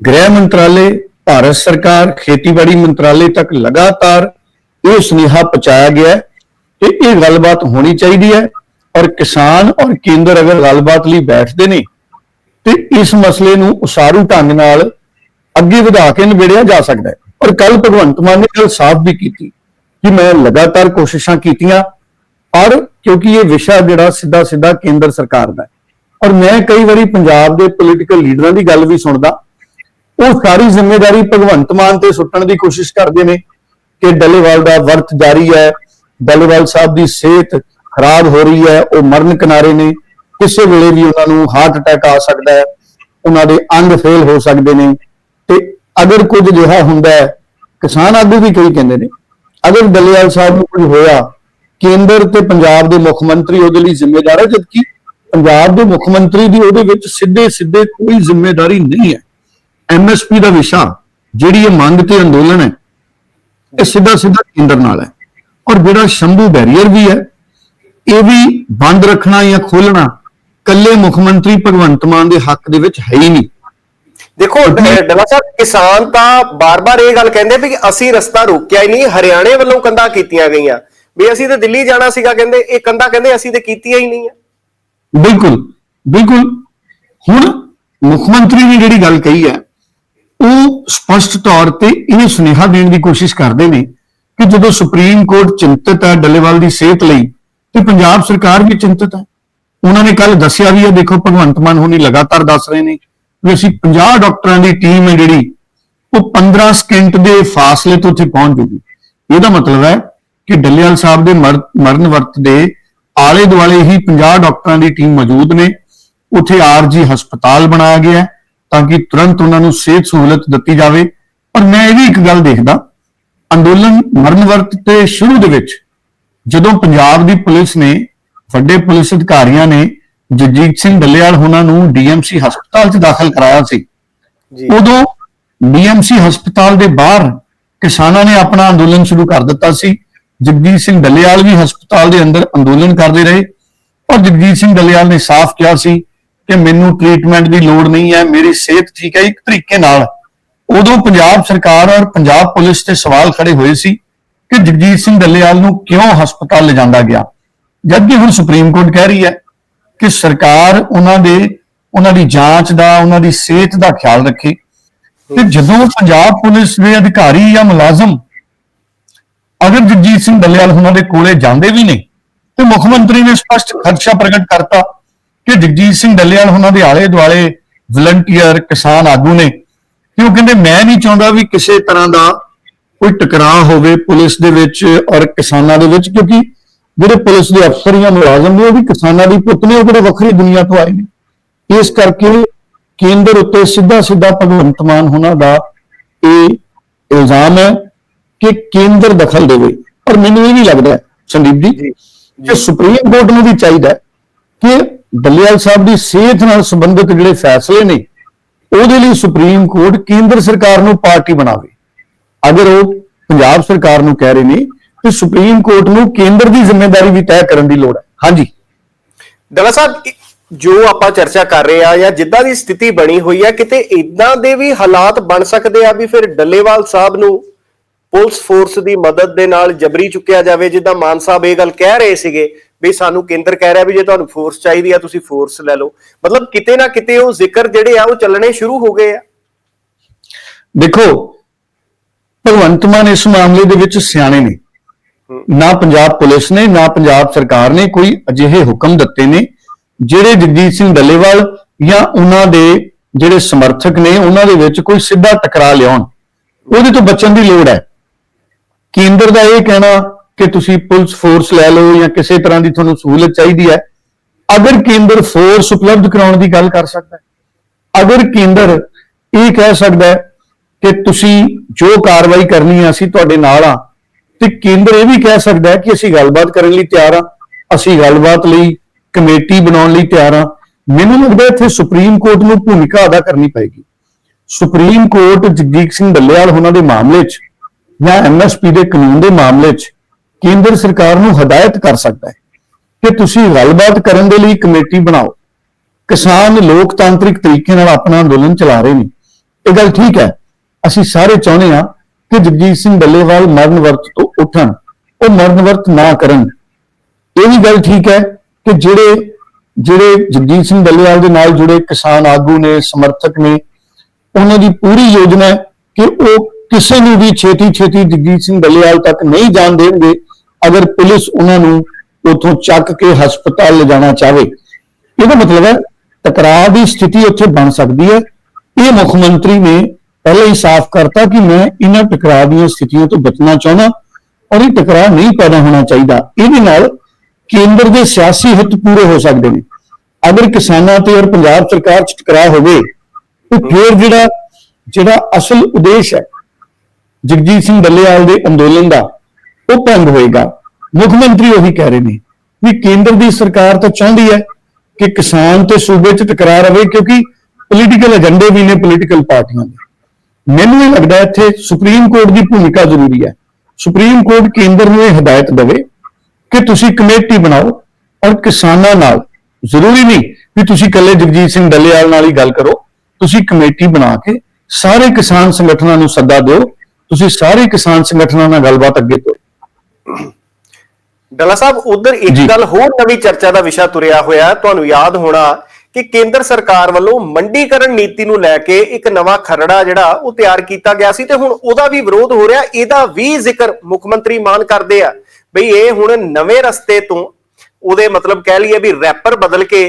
Speaker 2: ਗ੍ਰਹਿ ਮੰਤਰਾਲੇ, ਭਾਰਤ ਸਰਕਾਰ, ਖੇਤੀਬਾੜੀ ਮੰਤਰਾਲੇ ਤੱਕ ਲਗਾਤਾਰ ਇਹ ਸੁਨੇਹਾ ਪਹੁੰਚਾਇਆ ਗਿਆ ਹੈ ਕਿ ਇਹ ਗੱਲਬਾਤ ਹੋਣੀ ਚਾਹੀਦੀ ਹੈ ਔਰ ਕਿਸਾਨ ਔਰ ਕੇਂਦਰ ਅਗਰ ਗੱਲਬਾਤ ਲਈ ਬੈਠਦੇ ਨੇ ਤੇ ਇਸ ਮਸਲੇ ਨੂੰ ਉਸਾਰੂ ਢੰਗ ਨਾਲ ਅੱਗੇ ਵਧਾ ਕੇ ਨਿਬੇੜਿਆ ਜਾ ਸਕਦਾ ਹੈ। ਔਰ ਕੱਲ ਭਗਵੰਤ ਮਾਨ ਨੇ ਗੱਲ ਸਾਫ਼ ਵੀ ਕੀਤੀ ਕਿ ਮੈਂ ਲਗਾਤਾਰ ਕੋਸ਼ਿਸ਼ਾਂ ਕੀਤੀਆਂ ਔਰ ਕਿਉਂਕਿ ਇਹ ਵਿਸ਼ਾ ਜਿਹੜਾ ਸਿੱਧਾ ਸਿੱਧਾ ਕੇਂਦਰ ਸਰਕਾਰ ਦਾ ਹੈ। ਔਰ ਮੈਂ ਕਈ ਵਾਰੀ ਪੰਜਾਬ ਦੇ ਪੋਲੀਟੀਕਲ ਲੀਡਰਾਂ ਦੀ ਗੱਲ ਵੀ ਸੁਣਦਾ। ਉਹ ਸਾਰੀ ਜ਼ਿੰਮੇਵਾਰੀ ਭਗਵੰਤ ਮਾਨ ਤੇ ਸੁੱਟਣ ਦੀ ਕੋਸ਼ਿਸ਼ ਕਰਦੇ ਨੇ ਕਿ ਡੱਲੇਵਾਲ ਦਾ ਵਰਤ ਜਾਰੀ ਹੈ। ਡੱਲੇਵਾਲ ਸਾਹਿਬ ਦੀ ਸਿਹਤ ਖਰਾਬ ਹੋ ਰਹੀ ਹੈ, ਉਹ ਮਰਨ ਕਿਨਾਰੇ ਨੇ, ਕਿਸੇ ਵੇਲੇ ਵੀ ਉਹਨਾਂ ਨੂੰ ਹਾਰਟ ਅਟੈਕ ਆ ਸਕਦਾ ਹੈ, ਉਹਨਾਂ ਦੇ ਅੰਗ ਫੇਲ ਹੋ ਸਕਦੇ ਨੇ, ਤੇ ਅਗਰ ਕੁਝ ਅਜਿਹਾ ਹੁੰਦਾ ਹੈ, ਕਿਸਾਨ ਆਗੂ ਵੀ ਕਈ ਕਹਿੰਦੇ ਨੇ, ਅਗਰ ਡੱਲੇਵਾਲ ਸਾਹਿਬ ਨੂੰ ਕੁਝ ਹੋਇਆ, ਕੇਂਦਰ ਤੇ ਪੰਜਾਬ ਦੇ ਮੁੱਖ ਮੰਤਰੀ ਉਹਦੇ ਲਈ ਜ਼ਿੰਮੇਵਾਰ ਹੈ, ਜਦਕਿ ਪੰਜਾਬ ਦੇ ਮੁੱਖ ਮੰਤਰੀ ਦੀ ਉਹਦੇ ਵਿੱਚ ਸਿੱਧੇ ਸਿੱਧੇ ਕੋਈ ਜ਼ਿੰਮੇਵਾਰੀ ਨਹੀਂ ਹੈ। ਐਮਐਸਪੀ ਦਾ ਵਿਸ਼ਾ, ਜਿਹੜੀ ਇਹ ਮੰਗ ਤੇ ਅੰਦੋਲਨ ਹੈ, ਇਹ ਸਿੱਧਾ ਸਿੱਧਾ ਕੇਂਦਰ ਨਾਲ ਹੈ। ਔਰ ਜਿਹੜਾ ਸ਼ੰਭੂ ਬੈਰੀਅਰ ਵੀ ਹੈ ਇਹ ਵੀ ਬੰਦ ਰੱਖਣਾ ਜਾਂ ਖੋਲਣਾ ਕੱਲੇ ਮੁੱਖ ਮੰਤਰੀ ਭਗਵੰਤ ਮਾਨ ਦੇ ਹੱਕ ਦੇ ਵਿੱਚ ਹੈ ਹੀ ਨਹੀਂ।
Speaker 1: ਦੇਖੋ ਡੱਲਾ ਸਾਹਿਬ ਕਿਸਾਨ ਤਾਂ ਬਾਰ-ਬਾਰ ਇਹ ਗੱਲ ਕਹਿੰਦੇ ਵੀ ਅਸੀਂ ਰਸਤਾ ਰੋਕਿਆ ਹੀ ਨਹੀਂ ਹਰਿਆਣੇ ਵੱਲੋਂ ਕੰਧਾਂ ਕੀਤੀਆਂ ਗਈਆਂ। ਵੀ ਅਸੀਂ ਤਾਂ ਦਿੱਲੀ ਜਾਣਾ ਸੀਗਾ ਕਹਿੰਦੇ ਇਹ ਕੰਧਾਂ ਕਹਿੰਦੇ ਅਸੀਂ ਤੇ ਕੀਤੀਆਂ ਹੀ ਨਹੀਂ ਆ।
Speaker 2: ਬਿਲਕੁਲ ਬਿਲਕੁਲ। ਹੁਣ ਮੁੱਖ ਮੰਤਰੀ ਨੇ ਜਿਹੜੀ ਗੱਲ ਕਹੀ ਹੈ ਉਹ ਸਪਸ਼ਟ ਤੌਰ ਤੇ ਇਹ ਸੁਨੇਹਾ ਦੇਣ ਦੀ ਕੋਸ਼ਿਸ਼ ਕਰਦੇ ਨੇ ਕਿ ਜਦੋਂ ਸੁਪਰੀਮ ਕੋਰਟ ਚਿੰਤਤ ਹੈ ਡੱਲੇਵਾਲ ਦੀ ਸਿਹਤ ਲਈ, ਤੇ ਪੰਜਾਬ ਸਰਕਾਰ ਵੀ ਚਿੰਤਤ ਹੈ। ਉਹਨਾਂ ਨੇ ਕੱਲ ਦੱਸਿਆ ਵੀ ਹੈ ਦੇਖੋ, ਭਗਵੰਤ ਮਾਨ ਹੋਣੀ ਲਗਾਤਾਰ ਦੱਸ ਰਹੇ ਨੇ ਵੀ ਅਸੀਂ 50 ਡਾਕਟਰਾਂ ਦੀ ਟੀਮ ਹੈ ਜਿਹੜੀ, ਉਹ 15 ਸਕਿੰਟ ਦੇ ਫਾਸਲੇ ਤੋਂ ਉੱਥੇ ਪਹੁੰਚ ਜੂਗੀ। ਇਹਦਾ ਮਤਲਬ ਹੈ ਕਿ ਡੱਲੇਵਾਲ ਸਾਹਿਬ ਦੇ ਮਰ- ਮਰਨ ਵਰਤ ਦੇ ਆਲੇ ਦੁਆਲੇ ਹੀ 50 ਡਾਕਟਰਾਂ ਦੀ ਟੀਮ ਮੌਜੂਦ ਨੇ। ਉੱਥੇ ਆਰਜੀ ਹਸਪਤਾਲ ਬਣਾਇਆ ਗਿਆ ਤਾਂ ਕਿ ਤੁਰੰਤ ਉਹਨਾਂ ਨੂੰ ਸਿਹਤ ਸਹੂਲਤ ਦਿੱਤੀ ਜਾਵੇ। ਪਰ ਮੈਂ ਇਹ ਵੀ ਇੱਕ ਗੱਲ ਦੇਖਦਾ ਅੰਦੋਲਨ ਮਰਨ ਵਰਤ ਤੇ ਸ਼ੁਰੂ ਦੇ ਵਿੱਚ ਜਦੋਂ ਪੰਜਾਬ ਦੀ ਪੁਲਿਸ ਨੇ ਵੱਡੇ ਪੁਲਿਸ ਅਧਿਕਾਰੀਆਂ ਨੇ ਜਗਜੀਤ ਸਿੰਘ ਡੱਲੇਵਾਲ ਉਹਨਾਂ ਨੂੰ ਡੀਐਮਸੀ ਹਸਪਤਾਲ 'ਚ ਦਾਖਲ ਕਰਾਇਆ ਸੀ।
Speaker 1: ਜੀ।
Speaker 2: ਉਦੋਂ ਡੀਐਮਸੀ ਹਸਪਤਾਲ ਦੇ ਬਾਹਰ ਕਿਸਾਨਾਂ ਨੇ ਆਪਣਾ ਅੰਦੋਲਨ ਸ਼ੁਰੂ ਕਰ ਦਿੱਤਾ ਸੀ। ਜਗਜੀਤ ਸਿੰਘ ਡੱਲੇਵਾਲ ਵੀ ਹਸਪਤਾਲ ਦੇ ਅੰਦਰ ਅੰਦੋਲਨ ਕਰਦੇ ਰਹੇ ਔਰ ਜਗਜੀਤ ਸਿੰਘ ਡੱਲੇਵਾਲ ਨੇ ਸਾਫ਼ ਕਿਹਾ ਸੀ ਕਿ ਮੈਨੂੰ ਟ੍ਰੀਟਮੈਂਟ ਦੀ ਲੋੜ ਨਹੀਂ ਹੈ ਮੇਰੀ ਸਿਹਤ ਠੀਕ ਹੈ ਇੱਕ ਤਰੀਕੇ ਨਾਲ ਉਦੋਂ ਪੰਜਾਬ ਸਰਕਾਰ ਔਰ ਪੰਜਾਬ ਪੁਲਿਸ ਤੇ ਸਵਾਲ ਖੜੇ ਹੋਏ ਸੀ ਕਿ ਜਗਜੀਤ ਸਿੰਘ ਡੱਲੇਵਾਲ ਨੂੰ ਕਿਉਂ ਹਸਪਤਾਲ ਲਿਜਾਂਦਾ ਗਿਆ? ਜਦਕਿ ਹੁਣ ਸੁਪਰੀਮ ਕੋਰਟ ਕਹਿ ਰਹੀ ਹੈ ਕਿ ਸਰਕਾਰ ਉਹਨਾਂ ਦੇ, ਉਹਨਾਂ ਦੀ ਜਾਂਚ ਦਾ, ਉਹਨਾਂ ਦੀ ਸਿਹਤ ਦਾ ਖਿਆਲ ਰੱਖੇ। ਤੇ ਜਦੋਂ ਪੰਜਾਬ ਪੁਲਿਸ ਦੇ ਅਧਿਕਾਰੀ ਜਾਂ ਮੁਲਾਜ਼ਮ ਅਗਰ ਜਗਜੀਤ ਸਿੰਘ ਡੱਲੇਵਾਲ ਉਹਨਾਂ ਦੇ ਕੋਲੇ ਜਾਂਦੇ ਵੀ ਨੇ, ਤੇ ਮੁੱਖ ਮੰਤਰੀ ਨੇ ਸਪਸ਼ਟ ਖਦਸ਼ਾ ਪ੍ਰਗਟ ਕਰਤਾ ਕਿ ਜਗਜੀਤ ਸਿੰਘ ਡੱਲੇਵਾਲ ਉਹਨਾਂ ਦੇ ਆਲੇ ਦੁਆਲੇ ਵਲੰਟੀਅਰ ਕਿਸਾਨ ਆਗੂ ਨੇ। ਕਿ ਉਹ ਕਹਿੰਦੇ ਮੈਂ ਨਹੀਂ ਚਾਹੁੰਦਾ ਵੀ ਕਿਸੇ ਤਰ੍ਹਾਂ ਦਾ ਕੋਈ ਟਕਰਾਅ ਹੋਵੇ ਪੁਲਿਸ ਦੇ ਵਿੱਚ ਔਰ ਕਿਸਾਨਾਂ ਦੇ ਵਿੱਚ ਕਿਉਂਕਿ ਜਿਹੜੇ ਪੁਲਿਸ ਦੇ ਅਫਸਰ ਜਾਂ ਮੁਲਾਜ਼ਮ ਨੇ ਉਹ ਵੀ ਕਿਸਾਨਾਂ ਦੀ ਪੁੱਤ ਨੇ ਉਹ ਕਿਹੜੇ ਵੱਖਰੀ ਦੁਨੀਆ ਤੋਂ ਆਏ ਨੇ। ਇਸ ਕਰਕੇ ਕੇਂਦਰ ਉੱਤੇ ਸਿੱਧਾ ਸਿੱਧਾ ਭਗਵੰਤ ਮਾਨ ਹੋਣਾ ਦਾ ਇਹ ਇਲਜ਼ਾਮ ਹੈ ਕਿ ਕੇਂਦਰ ਦਖਲ ਦੇਵੇ। ਪਰ ਮੈਨੂੰ ਇਹ ਵੀ ਲੱਗਦਾ ਸੰਦੀਪ ਜੀ ਕਿ ਸੁਪਰੀਮ ਕੋਰਟ ਨੂੰ ਵੀ ਚਾਹੀਦਾ ਕਿ ਡੱਲੇਵਾਲ ਸਾਹਿਬ ਦੀ ਸਿਹਤ ਨਾਲ ਸੰਬੰਧਿਤ ਜਿਹੜੇ ਫੈਸਲੇ ਨੇ ਉਹਦੇ ਲਈ ਸੁਪਰੀਮ ਕੋਰਟ ਕੇਂਦਰ ਸਰਕਾਰ ਨੂੰ ਪਾਰਟੀ ਬਣਾਵੇ। ਅਗਰ ਉਹ ਪੰਜਾਬ ਸਰਕਾਰ ਨੂੰ ਕਹਿ ਰਹੇ ਨੇ ਕਿ ਸੁਪਰੀਮ ਕੋਰਟ ਨੂੰ ਕੇਂਦਰ ਦੀ ਜ਼ਿੰਮੇਵਾਰੀ ਵੀ ਤੈਅ ਕਰਨ ਦੀ ਲੋੜ ਹੈ। ਹਾਂਜੀ।
Speaker 1: ਡੱਲਾ ਸਾਹਿਬ ਜੋ ਆਪਾਂ ਚਰਚਾ ਕਰ ਰਹੇ ਆ ਜਾਂ ਜਿੱਦਾਂ ਦੀ ਸਥਿਤੀ ਬਣੀ ਹੋਈ ਹੈ ਕਿਤੇ ਇਦਾਂ ਦੇ ਵੀ ਹਾਲਾਤ ਬਣ ਸਕਦੇ ਆ ਵੀ ਫਿਰ ਡੱਲੇਵਾਲ ਸਾਹਿਬ ਨੂੰ ਪੁਲਿਸ ਫੋਰਸ ਦੀ ਮਦਦ ਦੇ ਨਾਲ ਜਬਰੀ ਚੁੱਕਿਆ ਜਾਵੇ, ਜਿੱਦਾਂ ਮਾਨ ਸਾਹਿਬ ਇਹ ਗੱਲ ਕਹਿ ਰਹੇ ਸੀਗੇ ਵੀ ਸਾਨੂੰ ਕੇਂਦਰ ਕਹਿ ਰਿਹਾ ਵੀ ਜੇ ਤੁਹਾਨੂੰ ਫੋਰਸ ਚਾਹੀਦੀ ਆ ਤੁਸੀਂ ਫੋਰਸ ਲੈ ਲਓ। ਮਤਲਬ ਕਿਤੇ ਨਾ ਕਿਤੇ ਉਹ ਜ਼ਿਕਰ ਜਿਹੜੇ ਆ ਉਹ ਚੱਲਣੇ ਸ਼ੁਰੂ ਹੋ ਗਏ ਆ।
Speaker 2: ਦੇਖੋ ਭਗਵੰਤ ਮਾਨ ਇਸ ਮਾਮਲੇ ਦੇ ਵਿੱਚ ਸਿਆਣੇ ਨੇ। ਨਾ ਪੰਜਾਬ ਪੁਲਿਸ ਨੇ ਨਾ ਪੰਜਾਬ ਸਰਕਾਰ ਨੇ ਕੋਈ ਅਜਿਹੇ ਹੁਕਮ ਦਿੱਤੇ ਨੇ ਜਿਹੜੇ ਜਗਜੀਤ ਸਿੰਘ ਡੱਲੇਵਾਲ ਜਾਂ ਉਹਨਾਂ ਦੇ ਜਿਹੜੇ ਸਮਰਥਕ ਨੇ ਉਹਨਾਂ ਦੇ ਵਿੱਚ ਕੋਈ ਸਿੱਧਾ ਟਕਰਾਅ ਲਿਆਉਣ। ਉਹਦੇ ਤੋਂ ਬਚਣ ਦੀ ਲੋੜ ਹੈ। ਕੇਂਦਰ ਦਾ ਇਹ ਕਹਿਣਾ ਕਿ ਤੁਸੀਂ ਪੁਲਿਸ ਫੋਰਸ ਲੈ ਲਓ ਜਾਂ ਕਿਸੇ ਤਰ੍ਹਾਂ ਦੀ ਤੁਹਾਨੂੰ ਸਹੂਲਤ ਚਾਹੀਦੀ ਹੈ, ਅਗਰ ਕੇਂਦਰ ਫੋਰਸ ਉਪਲਬਧ ਕਰਾਉਣ ਦੀ ਗੱਲ ਕਰ ਸਕਦਾ ਹੈ। ਅਗਰ ਕੇਂਦਰ ਇਹ ਕਹਿ ਸਕਦਾ ਹੈ ਕਿ ਤੁਸੀਂ ਜੋ ਕਾਰਵਾਈ ਕਰਨੀ ਹੈ ਅਸੀਂ ਤੁਹਾਡੇ ਨਾਲ ਆ, ਤੇ ਕੇਂਦਰ ਇਹ ਵੀ ਕਹਿ ਸਕਦਾ ਹੈ ਕਿ ਅਸੀਂ ਗੱਲਬਾਤ ਕਰਨ ਲਈ ਤਿਆਰ ਆ, ਅਸੀਂ ਗੱਲਬਾਤ ਲਈ ਕਮੇਟੀ ਬਣਾਉਣ ਲਈ ਤਿਆਰ ਆ। ਮੈਨੂੰ ਲੱਗਦਾ ਇੱਥੇ ਸੁਪਰੀਮ ਕੋਰਟ ਨੂੰ ਭੂਮਿਕਾ ਅਦਾ ਕਰਨੀ ਪਏਗੀ। ਸੁਪਰੀਮ ਕੋਰਟ ਜਗਜੀਤ ਸਿੰਘ ਡੱਲੇਵਾਲ, ਉਹਨਾਂ ਦੇ ਮਾਮਲੇ 'ਚ ਜਾਂ ਐਮਐਸਪੀ ਦੇ ਕਾਨੂੰਨ ਦੇ ਮਾਮਲੇ 'ਚ ਕੇਂਦਰ ਸਰਕਾਰ ਨੂੰ ਹਦਾਇਤ ਕਰ ਸਕਦਾ ਹੈ ਕਿ ਤੁਸੀਂ ਗੱਲਬਾਤ ਕਰਨ ਦੇ ਲਈ ਕਮੇਟੀ ਬਣਾਓ। ਕਿਸਾਨ ਲੋਕਤਾਂਤਰਿਕ ਤਰੀਕੇ ਨਾਲ ਆਪਣਾ ਅੰਦੋਲਨ ਚਲਾ ਰਹੇ ਨੇ। ਇਹ ਗੱਲ ਠੀਕ ਹੈ। ਅਸੀਂ ਸਾਰੇ ਚਾਹੁੰਦੇ ਹਾਂ ਕਿ ਜਗਜੀਤ ਸਿੰਘ ਬੱਲੇਵਾਲ ਮਰਨ ਵਰਤ ਤੋਂ ਉੱਠਣ, ਉਹ ਮਰਨ ਵਰਤ ਨਾ ਕਰਨ। ਇਹ ਵੀ ਗੱਲ ਠੀਕ ਹੈ ਕਿ ਜਿਹੜੇ ਜਿਹੜੇ ਜਗਜੀਤ ਸਿੰਘ ਬੱਲੇਵਾਲ ਦੇ ਨਾਲ ਜੁੜੇ ਕਿਸਾਨ ਆਗੂ ਨੇ, ਸਮਰਥਕ ਨੇ, ਉਹਨਾਂ ਦੀ ਪੂਰੀ ਯੋਜਨਾ ਹੈ ਕਿ ਉਹ ਕਿਸੇ ਨੂੰ ਵੀ ਛੇਤੀ ਛੇਤੀ ਜਗਜੀਤ ਸਿੰਘ ਬੱਲੇਵਾਲ ਤੱਕ ਨਹੀਂ ਜਾਣ ਦੇਣਗੇ। ਅਗਰ ਪੁਲਿਸ ਉਹਨਾਂ ਨੂੰ ਉਥੋਂ ਚੱਕ ਕੇ ਹਸਪਤਾਲ ਲਿਜਾਣਾ ਚਾਹੇ, ਇਹਦਾ ਮਤਲਬ ਹੈ ਟਕਰਾਅ ਦੀ ਸਥਿਤੀ ਉੱਥੇ ਬਣ ਸਕਦੀ ਹੈ। ਇਹ ਮੁੱਖ ਮੰਤਰੀ ਨੇ ਪਹਿਲਾਂ ਹੀ ਸਾਫ਼ ਕਰਤਾ ਕਿ ਮੈਂ ਇਹਨਾਂ ਟਕਰਾਅ ਦੀਆਂ ਸਥਿਤੀਆਂ ਤੋਂ ਬਚਣਾ ਚਾਹੁੰਦਾ ਔਰ ਇਹ ਟਕਰਾਅ ਨਹੀਂ ਪੈਦਾ ਹੋਣਾ ਚਾਹੀਦਾ। ਇਹਦੇ ਨਾਲ ਕੇਂਦਰ ਦੇ ਸਿਆਸੀ ਹਿੱਤ ਪੂਰੇ ਹੋ ਸਕਦੇ ਨੇ। ਅਗਰ ਕਿਸਾਨਾਂ ਤੇ ਔਰ ਪੰਜਾਬ ਸਰਕਾਰ ਚ ਟਕਰਾਅ ਹੋਵੇ, ਤੇ ਫਿਰ ਜਿਹੜਾ ਜਿਹੜਾ ਅਸਲ ਉਦੇਸ਼ ਹੈ ਜਗਜੀਤ ਸਿੰਘ ਡੱਲੇਵਾਲ ਦੇ ਅੰਦੋਲਨ ਦਾ ਉਹ ਭੰਗ ਹੋਏਗਾ। ਮੁੱਖ ਮੰਤਰੀ ਉਹੀ ਕਹਿ ਰਹੇ ਨੇ ਵੀ ਕੇਂਦਰ ਦੀ ਸਰਕਾਰ ਤਾਂ ਚਾਹੁੰਦੀ ਹੈ ਕਿ ਕਿਸਾਨ ਤੇ ਸੂਬੇ 'ਚ ਟਕਰਾਅ ਰਵੇ ਕਿਉਂਕਿ ਪੋਲੀਟੀਕਲ ਏਜੰਡੇ ਵੀ ਨੇ ਪੋਲੀਟੀਕਲ ਪਾਰਟੀਆਂ ਦੇ। ਮੈਨੂੰ ਇਹ ਲੱਗਦਾ ਇੱਥੇ ਸੁਪਰੀਮ ਕੋਰਟ ਦੀ ਭੂਮਿਕਾ ਜ਼ਰੂਰੀ ਹੈ। ਸੁਪਰੀਮ ਕੋਰਟ ਕੇਂਦਰ ਨੂੰ ਇਹ ਹਦਾਇਤ ਦੇਵੇ ਕਿ ਤੁਸੀਂ ਕਮੇਟੀ ਬਣਾਓ ਔਰ ਕਿਸਾਨਾਂ ਨਾਲ, ਜ਼ਰੂਰੀ ਨਹੀਂ ਵੀ ਤੁਸੀਂ ਇਕੱਲੇ ਜਗਜੀਤ ਸਿੰਘ ਡੱਲੇਵਾਲ ਨਾਲ ਹੀ ਗੱਲ ਕਰੋ, ਤੁਸੀਂ ਕਮੇਟੀ ਬਣਾ ਕੇ ਸਾਰੇ ਕਿਸਾਨ ਸੰਗਠਨਾਂ ਨੂੰ ਸੱਦਾ ਦਿਓ, ਤੁਸੀਂ ਸਾਰੇ ਕਿਸਾਨ ਸੰਗਠਨਾਂ ਨਾਲ ਗੱਲਬਾਤ ਅੱਗੇ ਕਰੋ।
Speaker 1: ਡੱਲਾ ਸਾਹਿਬ ਉਧਰ ਇੱਕ। ਗੱਲ ਹੋਰ ਨਵੀਂ ਚਰਚਾ ਦਾ ਵਿਸ਼ਾ ਤੁਰਿਆ ਹੋਇਆ ਤੁਹਾਨੂੰ ਯਾਦ ਹੋਣਾ ਕਿ ਕੇਂਦਰ ਸਰਕਾਰ ਵੱਲੋਂ ਮੰਡੀਕਰਨ ਨੀਤੀ ਨੂੰ ਲੈ ਕੇ ਇੱਕ ਨਵਾਂ ਖਰੜਾ ਜਿਹੜਾ ਉਹ ਤਿਆਰ ਕੀਤਾ ਗਿਆ ਸੀ ਤੇ ਹੁਣ ਉਹਦਾ ਵੀ ਵਿਰੋਧ ਹੋ ਰਿਹਾ। ਇਹਦਾ ਵੀ ਜ਼ਿਕਰ ਮੁੱਖ ਮੰਤਰੀ ਮਾਨ ਕਰਦੇ ਆ। ਬਈ ਇਹ ਹੁਣ ਨਵੇਂ ਰਸਤੇ ਤੋਂ ਉਹਦੇ ਮਤਲਬ ਕਹਿ ਲਈਏ ਵੀ ਰੈਪਰ ਬਦਲ ਕੇ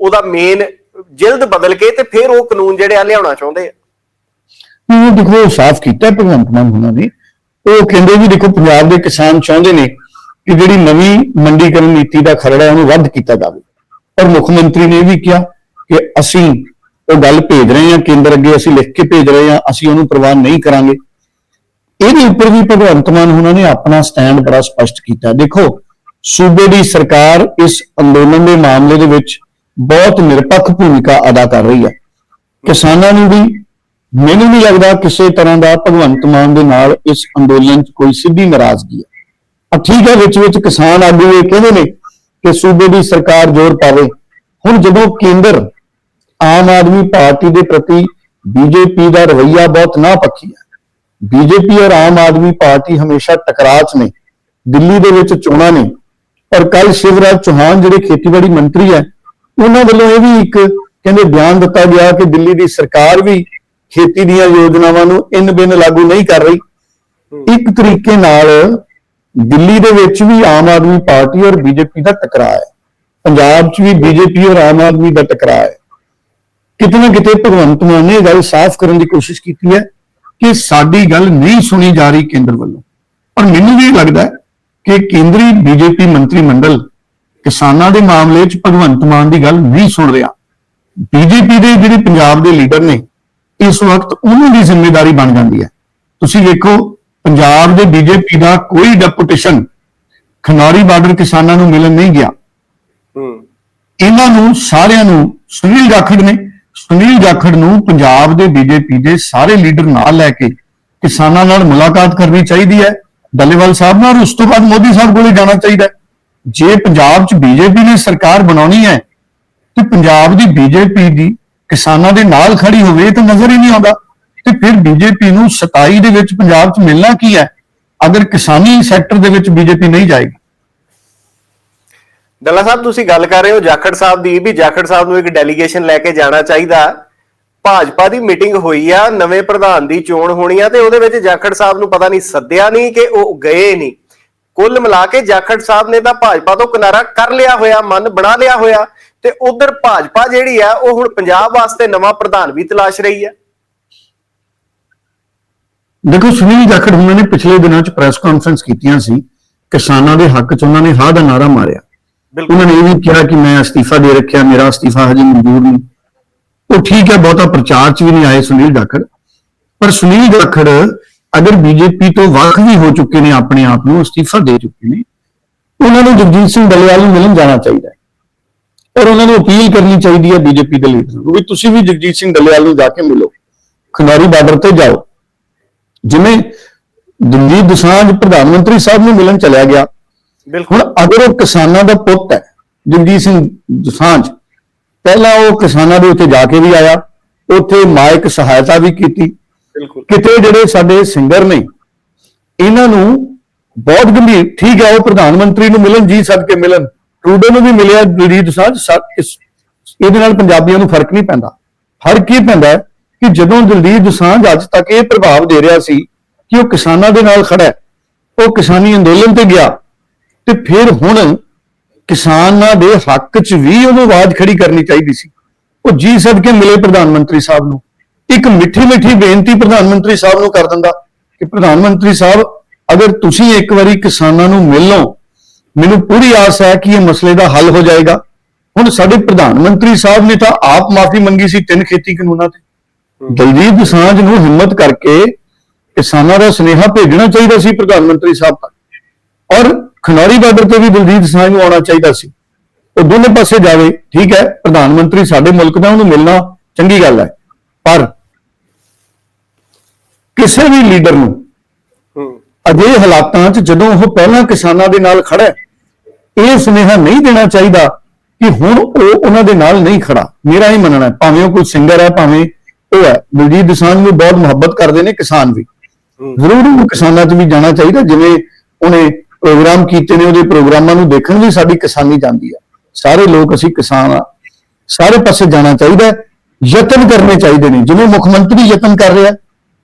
Speaker 1: ਉਹਦਾ ਮੇਨ ਜਿਲਦ ਬਦਲ ਕੇ ਤੇ ਫਿਰ ਉਹ ਕਾਨੂੰਨ ਜਿਹੜੇ ਆ ਲਿਆਉਣਾ ਚਾਹੁੰਦੇ ਆ।
Speaker 2: ਉਹ ਦੇਖੋ ਸਾਫ਼ ਕੀਤਾ ਭਗਵੰਤ ਮਾਨ ਉਹਨਾਂ ਨੇ। ਉਹ ਕਹਿੰਦੇ ਵੀ ਦੇਖੋ ਪੰਜਾਬ ਦੇ ਕਿਸਾਨ ਚਾਹੁੰਦੇ ਨੇ ਕਿ ਜਿਹੜੀ ਨਵੀਂ ਮੰਡੀਕਰਨ ਨੀਤੀ ਦਾ ਖਰੜਾ ਹੈ, ਉਹਨੂੰ ਰੱਦ ਕੀਤਾ ਜਾਵੇ। ਪਰ ਮੁੱਖ ਮੰਤਰੀ ਨੇ ਇਹ ਵੀ ਕਿਹਾ ਕਿ ਅਸੀਂ ਉਹ ਗੱਲ ਭੇਜ ਰਹੇ ਹਾਂ ਕੇਂਦਰ ਅੱਗੇ ਅਸੀਂ ਲਿਖ ਕੇ ਭੇਜ ਰਹੇ ਹਾਂ ਅਸੀਂ ਉਹਨੂੰ ਪ੍ਰਵਾਨ ਨਹੀਂ ਕਰਾਂਗੇ। ਇਹਦੇ ਉੱਪਰ ਵੀ ਭਗਵੰਤ ਮਾਨ ਉਹਨਾਂ ਨੇ ਆਪਣਾ ਸਟੈਂਡ ਬੜਾ ਸਪਸ਼ਟ ਕੀਤਾ। ਦੇਖੋ ਸੂਬੇ ਦੀ ਸਰਕਾਰ ਇਸ ਅੰਦੋਲਨ ਦੇ ਮਾਮਲੇ ਦੇ ਵਿੱਚ ਬਹੁਤ ਨਿਰਪੱਖ ਭੂਮਿਕਾ ਅਦਾ ਕਰ ਰਹੀ ਹੈ। ਕਿਸਾਨਾਂ ਨੂੰ ਵੀ ਮੈਨੂੰ ਨਹੀਂ ਲੱਗਦਾ ਕਿਸੇ ਤਰ੍ਹਾਂ ਦਾ ਭਗਵੰਤ ਮਾਨ ਦੇ ਨਾਲ ਇਸ ਅੰਦੋਲਨ 'ਚ ਕੋਈ ਸਿੱਧੀ ਨਾਰਾਜ਼ਗੀ ਹੈ। ਠੀਕ ਹੈ ਵਿੱਚ ਵਿੱਚ ਕਿਸਾਨ ਆਗੂ ਇਹ ਕਹਿੰਦੇ ਨੇ ਕਿ ਸੂਬੇ ਦੀ ਸਰਕਾਰ ਜ਼ੋਰ ਪਾਵੇ। ਹੁਣ ਜਦੋਂ ਕੇਂਦਰ ਆਮ ਆਦਮੀ ਪਾਰਟੀ ਦੇ ਪ੍ਰਤੀ ਬੀਜੇਪੀ ਦਾ ਰਵੱਈਆ ਬਹੁਤ ਨਾ ਪੱਖੀ ਹੈ, ਬੀਜੇਪੀ ਔਰ ਆਮ ਆਦਮੀ ਪਾਰਟੀ ਹਮੇਸ਼ਾ ਟਕਰਾਅ 'ਚ ਨੇ, ਦਿੱਲੀ ਦੇ ਵਿੱਚ ਚੋਣਾਂ ਨੇ। ਪਰ ਕੱਲ ਸ਼ਿਵਰਾਜ ਚੌਹਾਨ ਜਿਹੜੇ ਖੇਤੀਬਾੜੀ ਮੰਤਰੀ ਹੈ, ਉਹਨਾਂ ਵੱਲੋਂ ਇਹ ਵੀ ਇੱਕ ਕਹਿੰਦੇ ਬਿਆਨ ਦਿੱਤਾ ਗਿਆ ਕਿ ਦਿੱਲੀ ਦੀ ਸਰਕਾਰ ਵੀ ਖੇਤੀ ਦੀਆਂ ਯੋਜਨਾਵਾਂ ਨੂੰ ਇਨ ਬਿਨ ਲਾਗੂ ਨਹੀਂ ਕਰ ਰਹੀ। ਇੱਕ ਤਰੀਕੇ ਨਾਲ ਦਿੱਲੀ ਦੇ ਵਿੱਚ ਵੀ ਆਮ ਆਦਮੀ ਪਾਰਟੀ ਔਰ ਬੀਜੇਪੀ ਦਾ ਟਕਰਾਅ ਹੈ। ਪੰਜਾਬ 'ਚ ਵੀ ਬੀਜੇਪੀ ਔਰ ਆਮ ਆਦਮੀ ਦਾ ਟਕਰਾਅ ਹੈ। ਕਿਤੇ ਨਾ ਕਿਤੇ ਭਗਵੰਤ ਮਾਨ ਨੇ ਗੱਲ ਸਾਫ਼ ਕਰਨ ਦੀ ਕੋਸ਼ਿਸ਼ ਕੀਤੀ ਹੈ ਕਿ ਸਾਡੀ ਗੱਲ ਨਹੀਂ ਸੁਣੀ ਜਾ ਰਹੀ ਕੇਂਦਰ ਵੱਲੋਂ। ਪਰ ਮੈਨੂੰ ਵੀ ਲੱਗਦਾ ਹੈ ਕਿ ਕੇਂਦਰੀ ਬੀਜੇਪੀ ਮੰਤਰੀ ਮੰਡਲ ਕਿਸਾਨਾਂ ਦੇ ਮਾਮਲੇ 'ਚ ਭਗਵੰਤ ਮਾਨ ਦੀ ਗੱਲ ਨਹੀਂ ਸੁਣ ਰਿਹਾ। ਬੀਜੇਪੀ ਦੇ ਜਿਹੜੇ ਪੰਜਾਬ ਦੇ ਲੀਡਰ ਨੇ ਇਸ ਵਕਤ ਉਹਨਾਂ ਦੀ ਜ਼ਿੰਮੇਵਾਰੀ ਬਣ ਜਾਂਦੀ ਹੈ। ਤੁਸੀਂ ਵੇਖੋ ਪੰਜਾਬ ਦੇ ਬੀਜੇਪੀ ਦਾ ਕੋਈ ਡੈਪੂਟੇਸ਼ਨ ਖਨੌਰੀ ਬਾਰਡਰ ਕਿਸਾਨਾਂ ਨੂੰ ਮਿਲਣ ਨਹੀਂ ਗਿਆ। ਇਹਨਾਂ ਨੂੰ ਸਾਰਿਆਂ ਨੂੰ ਸੁਨੀਲ ਜਾਖੜ ਨੇ ਸੁਨੀਲ ਜਾਖੜ ਨੂੰ ਪੰਜਾਬ ਦੇ ਬੀਜੇਪੀ ਦੇ ਸਾਰੇ ਲੀਡਰ ਨਾਲ ਲੈ ਕੇ ਕਿਸਾਨਾਂ ਨਾਲ ਮੁਲਾਕਾਤ ਕਰਨੀ ਚਾਹੀਦੀ ਹੈ। ਡੱਲੇਵਾਲ ਸਾਹਿਬ ਨਾਲ ਉਸ ਤੋਂ ਬਾਅਦ ਮੋਦੀ ਸਾਹਿਬ ਕੋਲੇ ਜਾਣਾ ਚਾਹੀਦਾ। ਜੇ ਪੰਜਾਬ 'ਚ ਬੀਜੇਪੀ ਨੇ ਸਰਕਾਰ ਬਣਾਉਣੀ ਹੈ ਤੇ ਪੰਜਾਬ ਦੀ ਬੀਜੇਪੀ ਦੀ ਕਿਸਾਨਾਂ ਦੇ ਨਾਲ ਖੜੀ ਹੋਵੇ ਤਾਂ ਨਜ਼ਰ ਹੀ ਨਹੀਂ ਆਉਂਦਾ। ਤੇ ਫਿਰ ਬੀਜੇਪੀ ਨੂੰ 27 ਦੇ ਵਿੱਚ ਪੰਜਾਬ 'ਚ ਮਿਲਣਾ ਕੀ ਹੈ? ਅਗਰ ਕਿਸਾਨੀ ਸੈਕਟਰ ਦੇ ਵਿੱਚ ਬੀਜੇਪੀ ਨਹੀਂ ਜਾਏਗੀ।
Speaker 1: ਡੱਲਾ ਸਾਹਿਬ, ਤੁਸੀਂ ਗੱਲ ਕਰ ਰਹੇ ਹੋ ਜਾਖੜ ਸਾਹਿਬ ਦੀ ਵੀ ਜਾਖੜ ਸਾਹਿਬ ਨੂੰ ਇੱਕ ਡੈਲੀਗੇਸ਼ਨ ਲੈ ਕੇ ਜਾਣਾ ਚਾਹੀਦਾ। ਭਾਜਪਾ ਦੀ ਮੀਟਿੰਗ ਹੋਈ ਆ, ਨਵੇਂ ਪ੍ਰਧਾਨ ਦੀ ਚੋਣ ਹੋਣੀ ਆ ਤੇ ਉਹਦੇ ਵਿੱਚ ਜਾਖੜ ਸਾਹਿਬ ਨੂੰ ਪਤਾ ਨਹੀਂ ਸੱਦਿਆ ਨਹੀਂ ਕਿ ਉਹ ਗਏ ਨਹੀਂ। ਕੁੱਲ ਮਿਲਾ ਕੇ ਜਾਖੜ ਸਾਹਿਬ ਨੇ ਤਾਂ ਭਾਜਪਾ ਤੋਂ ਕਿਨਾਰਾ ਕਰ ਲਿਆ ਹੋਇਆ, ਮਨ ਬਣਾ ਲਿਆ ਹੋਇਆ। ਤੇ ਉਧਰ ਭਾਜਪਾ ਜਿਹੜੀ ਆ ਉਹ ਹੁਣ ਪੰਜਾਬ ਵਾਸਤੇ ਨਵਾਂ ਪ੍ਰਧਾਨ ਵੀ ਤਲਾਸ਼ ਰਹੀ ਆ।
Speaker 2: ਦੇਖੋ ਸੁਨੀਲ ਜਾਖੜ ਉਹਨਾਂ ਨੇ ਪਿਛਲੇ ਦਿਨਾਂ 'ਚ ਪ੍ਰੈਸ ਕਾਨਫਰੰਸ ਕੀਤੀਆਂ ਸੀ। ਕਿਸਾਨਾਂ ਦੇ ਹੱਕ 'ਚ ਉਹਨਾਂ ਨੇ ਹਾਂ ਦਾ ਨਾਰਾ ਮਾਰਿਆ। ਉਹਨਾਂ ਨੇ ਇਹ ਵੀ ਕਿਹਾ ਕਿ ਮੈਂ ਅਸਤੀਫਾ ਦੇ ਰੱਖਿਆ ਮੇਰਾ ਅਸਤੀਫਾ ਹਜੇ ਮਨਜ਼ੂਰ ਨਹੀਂ। ਉਹ ਠੀਕ ਹੈ ਬਹੁਤਾ ਪ੍ਰਚਾਰ 'ਚ ਵੀ ਨਹੀਂ ਆਏ ਸੁਨੀਲ ਜਾਖੜ। ਪਰ ਸੁਨੀਲ ਜਾਖੜ ਅਗਰ ਬੀਜੇਪੀ ਤੋਂ ਵੱਖ ਵੀ ਹੋ ਚੁੱਕੇ ਨੇ ਆਪਣੇ ਆਪ ਨੂੰ ਅਸਤੀਫਾ ਦੇ ਚੁੱਕੇ ਨੇ ਉਹਨਾਂ ਨੂੰ ਜਗਜੀਤ ਸਿੰਘ ਡੱਲੇਵਾਲ ਨੂੰ ਮਿਲਣ ਜਾਣਾ ਚਾਹੀਦਾ ਹੈ। ਔਰ ਉਹਨਾਂ ਨੂੰ ਅਪੀਲ ਕਰਨੀ ਚਾਹੀਦੀ ਹੈ ਬੀਜੇਪੀ ਦੇ ਲੀਡਰ ਨੂੰ ਵੀ ਤੁਸੀਂ ਵੀ ਜਗਜੀਤ ਸਿੰਘ ਡੱਲੇਵਾਲ ਨੂੰ ਜਾ ਕੇ ਮਿਲੋ ਖੰਡਾਰੀ ਬਾਰਡਰ ਤੇ ਜਾਓ। ਜਿਵੇਂ ਦਿਲਜੀਤ ਦੋਸਾਂਝ ਪ੍ਰਧਾਨ ਮੰਤਰੀ ਸਾਹਿਬ ਨੂੰ ਮਿਲਣ ਚਲਿਆ ਗਿਆ। ਹੁਣ ਅਗਰ ਉਹ ਕਿਸਾਨਾਂ ਦਾ ਪੁੱਤ ਹੈ ਜਗਜੀਤ ਸਿੰਘ ਦੋਸਾਂਝ ਪਹਿਲਾਂ ਉਹ ਕਿਸਾਨਾਂ ਦੇ ਉੱਤੇ ਜਾ ਕੇ ਵੀ ਆਇਆ ਉੱਥੇ ਮਾਇਕ ਸਹਾਇਤਾ ਵੀ ਕੀਤੀ।
Speaker 1: ਬਿਲਕੁਲ।
Speaker 2: ਕਿਤੇ ਜਿਹੜੇ ਸਾਡੇ ਸਿੰਗਰ ਨੇ ਇਹਨਾਂ ਨੂੰ ਬਹੁਤ ਗੰਭੀਰ ਠੀਕ ਹੈ ਉਹ ਪ੍ਰਧਾਨ ਮੰਤਰੀ ਨੂੰ ਮਿਲਣ ਜੀ ਸਦਕੇ ਮਿਲਣ ਟਰੂਡੋ ਨੂੰ ਵੀ ਮਿਲਿਆ ਦਿਲਜੀਤ ਦੋਸਾਂਝ, ਸਾ- ਇਸ- ਇਹਦੇ ਨਾਲ ਪੰਜਾਬੀਆਂ ਨੂੰ ਫ਼ਰਕ ਨਹੀਂ ਪੈਂਦਾ। ਫ਼ਰਕ ਕੀ ਪੈਂਦਾ ਕਿ ਜਦੋਂ ਦਿਲਜੀਤ ਦਸਾਂਝ ਅੱਜ ਤੱਕ ਇਹ ਪ੍ਰਭਾਵ ਦੇ ਰਿਹਾ ਸੀ ਕਿ ਉਹ ਕਿਸਾਨਾਂ ਦੇ ਨਾਲ ਖੜਾ ਹੈ, ਉਹ ਕਿਸਾਨੀ ਅੰਦੋਲਨ ਤੇ ਗਿਆ, ਤੇ ਫਿਰ ਹੁਣ ਕਿਸਾਨਾਂ ਦੇ ਹੱਕ 'ਚ ਵੀ ਉਹਨੂੰ ਆਵਾਜ਼ ਖੜੀ ਕਰਨੀ ਚਾਹੀਦੀ ਸੀ। ਉਹ ਜੀ ਸਦਕੇ ਮਿਲੇ ਪ੍ਰਧਾਨ ਮੰਤਰੀ ਸਾਹਿਬ ਨੂੰ। ਇੱਕ ਮਿੱਠੀ ਮਿੱਠੀ ਬੇਨਤੀ ਪ੍ਰਧਾਨ ਮੰਤਰੀ ਸਾਹਿਬ ਨੂੰ ਕਰ ਦਿੰਦਾ ਕਿ ਪ੍ਰਧਾਨ ਮੰਤਰੀ ਸਾਹਿਬ, ਅਗਰ ਤੁਸੀਂ ਇੱਕ ਵਾਰੀ ਕਿਸਾਨਾਂ ਨੂੰ ਮਿਲ ਲਓ ਮੈਨੂੰ ਪੂਰੀ ਆਸ ਹੈ ਕਿ ਇਹ ਮਸਲੇ ਦਾ ਹੱਲ ਹੋ ਜਾਏਗਾ। ਹੁਣ ਸਾਡੇ ਪ੍ਰਧਾਨ ਮੰਤਰੀ ਸਾਹਿਬ ਨੇ ਤਾਂ ਆਪ ਮਾਫੀ ਮੰਗੀ ਸੀ ਤਿੰਨ ਖੇਤੀ ਕਾਨੂੰਨਾਂ ਤੇ। ਦਲਜੀਤ ਦੋਸਾਂਝ ਨੂੰ ਹਿੰਮਤ ਕਰਕੇ ਕਿਸਾਨਾਂ ਦਾ ਸੁਨੇਹਾ ਭੇਜਣਾ ਚਾਹੀਦਾ ਸੀ ਪ੍ਰਧਾਨ ਮੰਤਰੀ ਸਾਹਿਬ ਤੱਕ। ਔਰ ਖਨੌਰੀ ਬਾਰਡਰ ਤੇ ਵੀ ਦਲਜੀਤ ਦੋਸਾਂਝ ਨੂੰ ਆਉਣਾ ਚਾਹੀਦਾ ਸੀ। ਉਹ ਦੋਨੇ ਪਾਸੇ ਜਾਵੇ ਠੀਕ ਹੈ ਪ੍ਰਧਾਨ ਮੰਤਰੀ ਸਾਡੇ ਮੁਲਕ ਦਾ ਉਹਨੂੰ ਮਿਲਣਾ ਚੰਗੀ ਗੱਲ ਹੈ। ਪਰ ਕਿਸੇ ਵੀ ਲੀਡਰ ਨੂੰ
Speaker 1: ਹੂੰ
Speaker 2: ਅਜਿਹੇ ਹਾਲਾਤਾਂ 'ਚ ਜਦੋਂ ਉਹ ਪਹਿਲਾਂ ਕਿਸਾਨਾਂ ਦੇ ਨਾਲ ਖੜਾ ਹੈ, ਇਹ ਸੁਨੇਹਾ ਨਹੀਂ ਦੇਣਾ ਚਾਹੀਦਾ ਕਿ ਹੁਣ ਉਹ ਉਹਨਾਂ ਦੇ ਨਾਲ ਨਹੀਂ ਖੜਾ। ਮੇਰਾ ਹੀ ਮੰਨਣਾ ਹੈ ਭਾਵੇਂ ਉਹ ਕੋਈ ਸਿੰਗਰ ਹੈ ਭਾਵੇਂ ਉਹ ਹੈ। ਬਲਜੀਤ ਦੋਸਾਂਝ ਨੂੰ ਬਹੁਤ ਮੁਹੱਬਤ ਕਰਦੇ ਨੇ ਕਿਸਾਨ ਵੀ। ਜ਼ਰੂਰ ਉਹਨੂੰ ਕਿਸਾਨਾਂ 'ਚ ਵੀ ਜਾਣਾ ਚਾਹੀਦਾ ਜਿਵੇਂ ਉਹਨੇ ਪ੍ਰੋਗਰਾਮ ਕੀਤੇ ਨੇ ਉਹਦੇ ਪ੍ਰੋਗਰਾਮਾਂ ਨੂੰ ਦੇਖਣ ਵੀ ਸਾਡੀ ਕਿਸਾਨੀ ਜਾਂਦੀ ਆ ਸਾਰੇ ਲੋਕ ਅਸੀਂ ਕਿਸਾਨ ਆ ਸਾਰੇ ਪਾਸੇ ਜਾਣਾ ਚਾਹੀਦਾ ਹੈ। ਯਤਨ ਕਰਨੇ ਚਾਹੀਦੇ ਨੇ। ਜਿਵੇਂ ਮੁੱਖ ਮੰਤਰੀ ਯਤਨ ਕਰ ਰਿਹਾ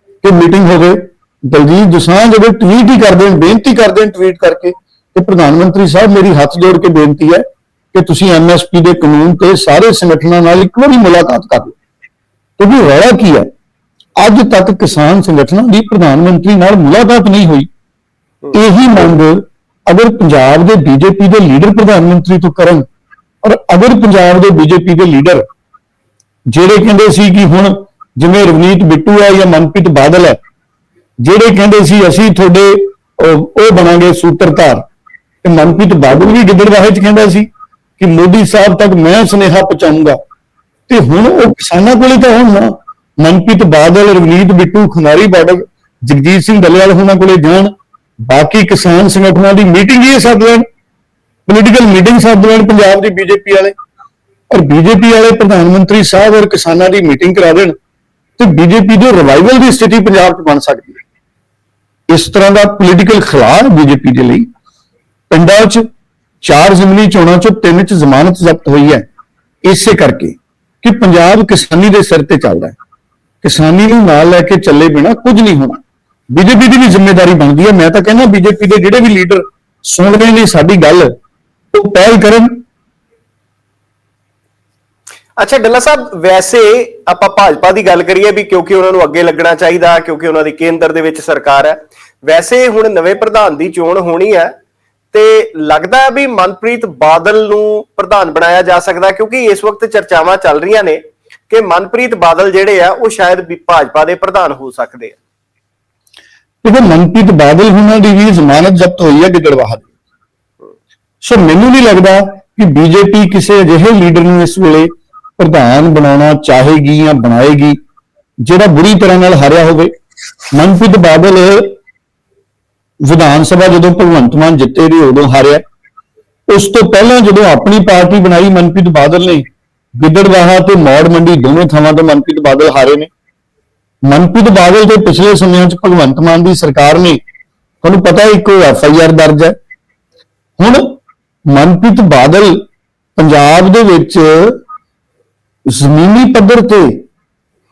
Speaker 2: ਕਿ ਮੀਟਿੰਗ ਹੋਵੇ ਦਲਜੀਤ ਦੁਸਾਂਝ ਅਗਰ ਟਵੀਟ ਹੀ ਕਰਦੇ ਨੇ, ਬੇਨਤੀ ਕਰਦੇ ਨੇ ਟਵੀਟ ਕਰਕੇ ਕਿ ਪ੍ਰਧਾਨ ਮੰਤਰੀ ਸਾਹਿਬ ਮੇਰੀ ਹੱਥ ਜੋੜ ਕੇ ਬੇਨਤੀ ਹੈ ਕਿ ਤੁਸੀਂ ਐਮਐਸਪੀ ਦੇ ਕਾਨੂੰਨ ਤੇ ਸਾਰੇ ਸੰਗਠਨਾਂ ਨਾਲ ਇੱਕ ਵਾਰੀ ਮੁਲਾਕਾਤ ਕਰ ਲਓ। ਕਿਉਂਕਿ ਰੌਲਾ ਕੀ ਹੈ? ਅੱਜ ਤੱਕ ਕਿਸਾਨ ਸੰਗਠਨਾਂ ਦੀ ਪ੍ਰਧਾਨ ਮੰਤਰੀ ਨਾਲ ਮੁਲਾਕਾਤ ਨਹੀਂ ਹੋਈ। ਇਹੀ ਮੰਗ ਅਗਰ ਪੰਜਾਬ ਦੇ ਬੀਜੇਪੀ ਦੇ ਲੀਡਰ ਪ੍ਰਧਾਨ ਮੰਤਰੀ ਤੋਂ ਕਰਨ ਔਰ ਅਗਰ ਪੰਜਾਬ ਦੇ ਬੀਜੇਪੀ ਦੇ ਲੀਡਰ ਜਿਹੜੇ ਕਹਿੰਦੇ ਸੀ ਕਿ ਹੁਣ ਜਿਵੇਂ ਰਵਨੀਤ ਬਿੱਟੂ ਹੈ ਜਾਂ ਮਨਪ੍ਰੀਤ ਬਾਦਲ ਹੈ ਜਿਹੜੇ ਕਹਿੰਦੇ ਸੀ, ਅਸੀਂ ਤੁਹਾਡੇ ਉਹ ਉਹ ਬਣਾਂਗੇ ਸੂਤਰਧਾਰ। ਤੇ ਮਨਪ੍ਰੀਤ ਬਾਦਲ ਵੀ ਗਿੱਦੜਵਾਹੇ ਚ ਕਹਿੰਦਾ ਸੀ ਕਿ ਮੋਦੀ ਸਾਹਿਬ ਤੱਕ ਮੈਂ ਸੁਨੇਹਾ ਪਹੁੰਚਾਊਂਗਾ ਤੇ ਹੁਣ ਉਹ ਕਿਸਾਨਾਂ ਕੋਲੇ ਤਾਂ ਹੁਣ ਨਾ। ਮਨਪ੍ਰੀਤ ਬਾਦਲ, ਰਵਨੀਤ ਬਿੱਟੂ, ਖੁਨਾਰੀ ਬਾਦਲ, ਜਗਜੀਤ ਸਿੰਘ ਦਲਿਆਲ ਉਹਨਾਂ ਕੋਲੇ ਜਾਣ। ਬਾਕੀ ਕਿਸਾਨ ਸੰਗਠਨਾਂ ਦੀ ਮੀਟਿੰਗ ਹੀ ਸੱਦ ਲੈਣ। ਪੋਲੀਟੀਕਲ ਮੀਟਿੰਗ ਸੱਦ ਲੈਣ ਪੰਜਾਬ ਦੀ ਬੀਜੇਪੀ ਵਾਲੇ। ਔਰ ਬੀਜੇਪੀ ਵਾਲੇ ਪ੍ਰਧਾਨ ਮੰਤਰੀ ਸਾਹਿਬ ਔਰ ਕਿਸਾਨਾਂ ਦੀ ਮੀਟਿੰਗ ਕਰਾ ਦੇਣ। ਤੇ ਬੀਜੇਪੀ ਦੇ ਰਿਵਾਈਵਲ ਦੀ ਸਥਿਤੀ ਪੰਜਾਬ 'ਚ ਬਣ ਸਕਦੀ ਹੈ। ਇਸ ਤਰ੍ਹਾਂ ਦਾ ਪੋਲੀਟੀਕਲ ਖਿਲਾਫ ਬੀਜੇਪੀ ਦੇ ਲਈ, ਪਿੰਡਾਂ 'ਚ ਚਾਰ ਜ਼ਿਮਨੀ ਚੋਣਾਂ 'ਚੋਂ ਤਿੰਨ 'ਚ ਜ਼ਮਾਨਤ ਜ਼ਬਤ ਹੋਈ ਹੈ। ਇਸੇ ਕਰਕੇ ਕਿ ਪੰਜਾਬ ਕਿਸਾਨੀ ਦੇ ਸਿਰ ਤੇ ਚੱਲਦਾ ਹੈ। ਕਿਸਾਨੀ ਨੂੰ ਨਾਲ ਲੈ ਕੇ ਚੱਲੇ ਬਿਨਾ ਕੁਝ ਨਹੀਂ ਹੋਣਾ। ਬੀਜੇਪੀ ਦੀ ਵੀ ਜ਼ਿੰਮੇਵਾਰੀ ਬਣਦੀ ਹੈ। ਮੈਂ ਤਾਂ ਕਹਿੰਦਾ ਬੀਜੇਪੀ ਦੇ ਜਿਹੜੇ ਵੀ ਲੀਡਰ ਸੁਣ ਰਹੇ ਨੇ ਸਾਡੀ ਗੱਲ, ਉਹ ਪਹਿਲ ਕਰਨ
Speaker 1: ਅੱਛਾ, ਡੱਲਾ ਸਾਹਿਬ, ਵੈਸੇ ਆਪਾਂ ਭਾਜਪਾ ਦੀ ਗੱਲ ਕਰੀਏ ਵੀ ਕਿਉਂਕਿ ਉਹਨਾਂ ਨੂੰ ਅੱਗੇ ਲੱਗਣਾ ਚਾਹੀਦਾ, ਕਿਉਂਕਿ ਉਹਨਾਂ ਦੀ ਕੇਂਦਰ ਦੇ ਵਿੱਚ ਸਰਕਾਰ ਹੈ, ਵੈਸੇ ਹੁਣ ਨਵੇਂ ਪ੍ਰਧਾਨ ਦੀ ਚੋਣ ਹੋਣੀ ਹੈ, ਤੇ ਲੱਗਦਾ ਹੈ ਵੀ ਮਨਪ੍ਰੀਤ ਬਾਦਲ ਨੂੰ ਪ੍ਰਧਾਨ ਬਣਾਇਆ ਜਾ ਸਕਦਾ, ਕਿਉਂਕਿ ਇਸ ਵਕਤ ਚਰਚਾਵਾਂ ਚੱਲ ਰਹੀਆਂ ਨੇ ਕਿ ਮਨਪ੍ਰੀਤ ਬਾਦਲ ਜਿਹੜੇ ਆ, ਉਹ ਸ਼ਾਇਦ ਵੀ ਭਾਜਪਾ ਦੇ ਪ੍ਰਧਾਨ ਹੋ ਸਕਦੇ ਆ।
Speaker 2: ਦੇਖੋ, ਮਨਪ੍ਰੀਤ ਬਾਦਲ ਹੁਣਾਂ ਦੀ ਵੀ ਜ਼ਮਾਨਤ ਜ਼ਬਤ ਹੋਈ ਹੈ ਗਿੱਦੜਵਾਹਾ ਦੀ। ਸੋ ਮੈਨੂੰ ਨਹੀਂ ਲੱਗਦਾ ਕਿ ਬੀਜੇਪੀ ਕਿਸੇ ਅਜਿਹੇ ਲੀਡਰ ਨੂੰ ਇਸ ਵੇਲੇ ਪ੍ਰਧਾਨ ਬਣਾਉਣਾ ਚਾਹੇਗੀ ਜਾਂ ਬਣਾਏਗੀ, ਜਿਹੜਾ ਬੁਰੀ ਤਰ੍ਹਾਂ ਨਾਲ ਹਾਰਿਆ ਹੋਵੇ। ਮਨਪ੍ਰੀਤ ਬਾਦਲ ਵਿਧਾਨ ਸਭਾ ਜਦੋਂ ਭਗਵੰਤ ਮਾਨ ਜਿੱਤੇ ਦੀ ਉਦੋਂ ਹਾਰਿਆ। ਉਸ ਤੋਂ ਪਹਿਲਾਂ ਜਦੋਂ ਆਪਣੀ ਪਾਰਟੀ ਬਣਾਈ, ਮਨਪ੍ਰੀਤ ਬਾਦਲ ਨੇ, ਗਿੱਦੜਵਾਹਾ ਤੇ ਮੌੜ ਮੰਡੀ ਦੋਵੇਂ ਥਾਵਾਂ ਤੋਂ ਮਨਪ੍ਰੀਤ ਬਾਦਲ ਹਾਰੇ ਨੇ। ਮਨਪ੍ਰੀਤ ਬਾਦਲ ਦੇ ਪਿਛਲੇ ਸਮਿਆਂ 'ਚ ਭਗਵੰਤ ਮਾਨ ਦੀ ਸਰਕਾਰ ਨੇ, ਤੁਹਾਨੂੰ ਪਤਾ ਹੈ ਇੱਕ ਐਫ ਆਈ ਆਰ ਦਰਜ ਹੈ। ਹੁਣ ਮਨਪ੍ਰੀਤ ਬਾਦਲ ਪੰਜਾਬ ਦੇ ਵਿੱਚ ਜ਼ਮੀਨੀ ਪੱਧਰ ਤੇ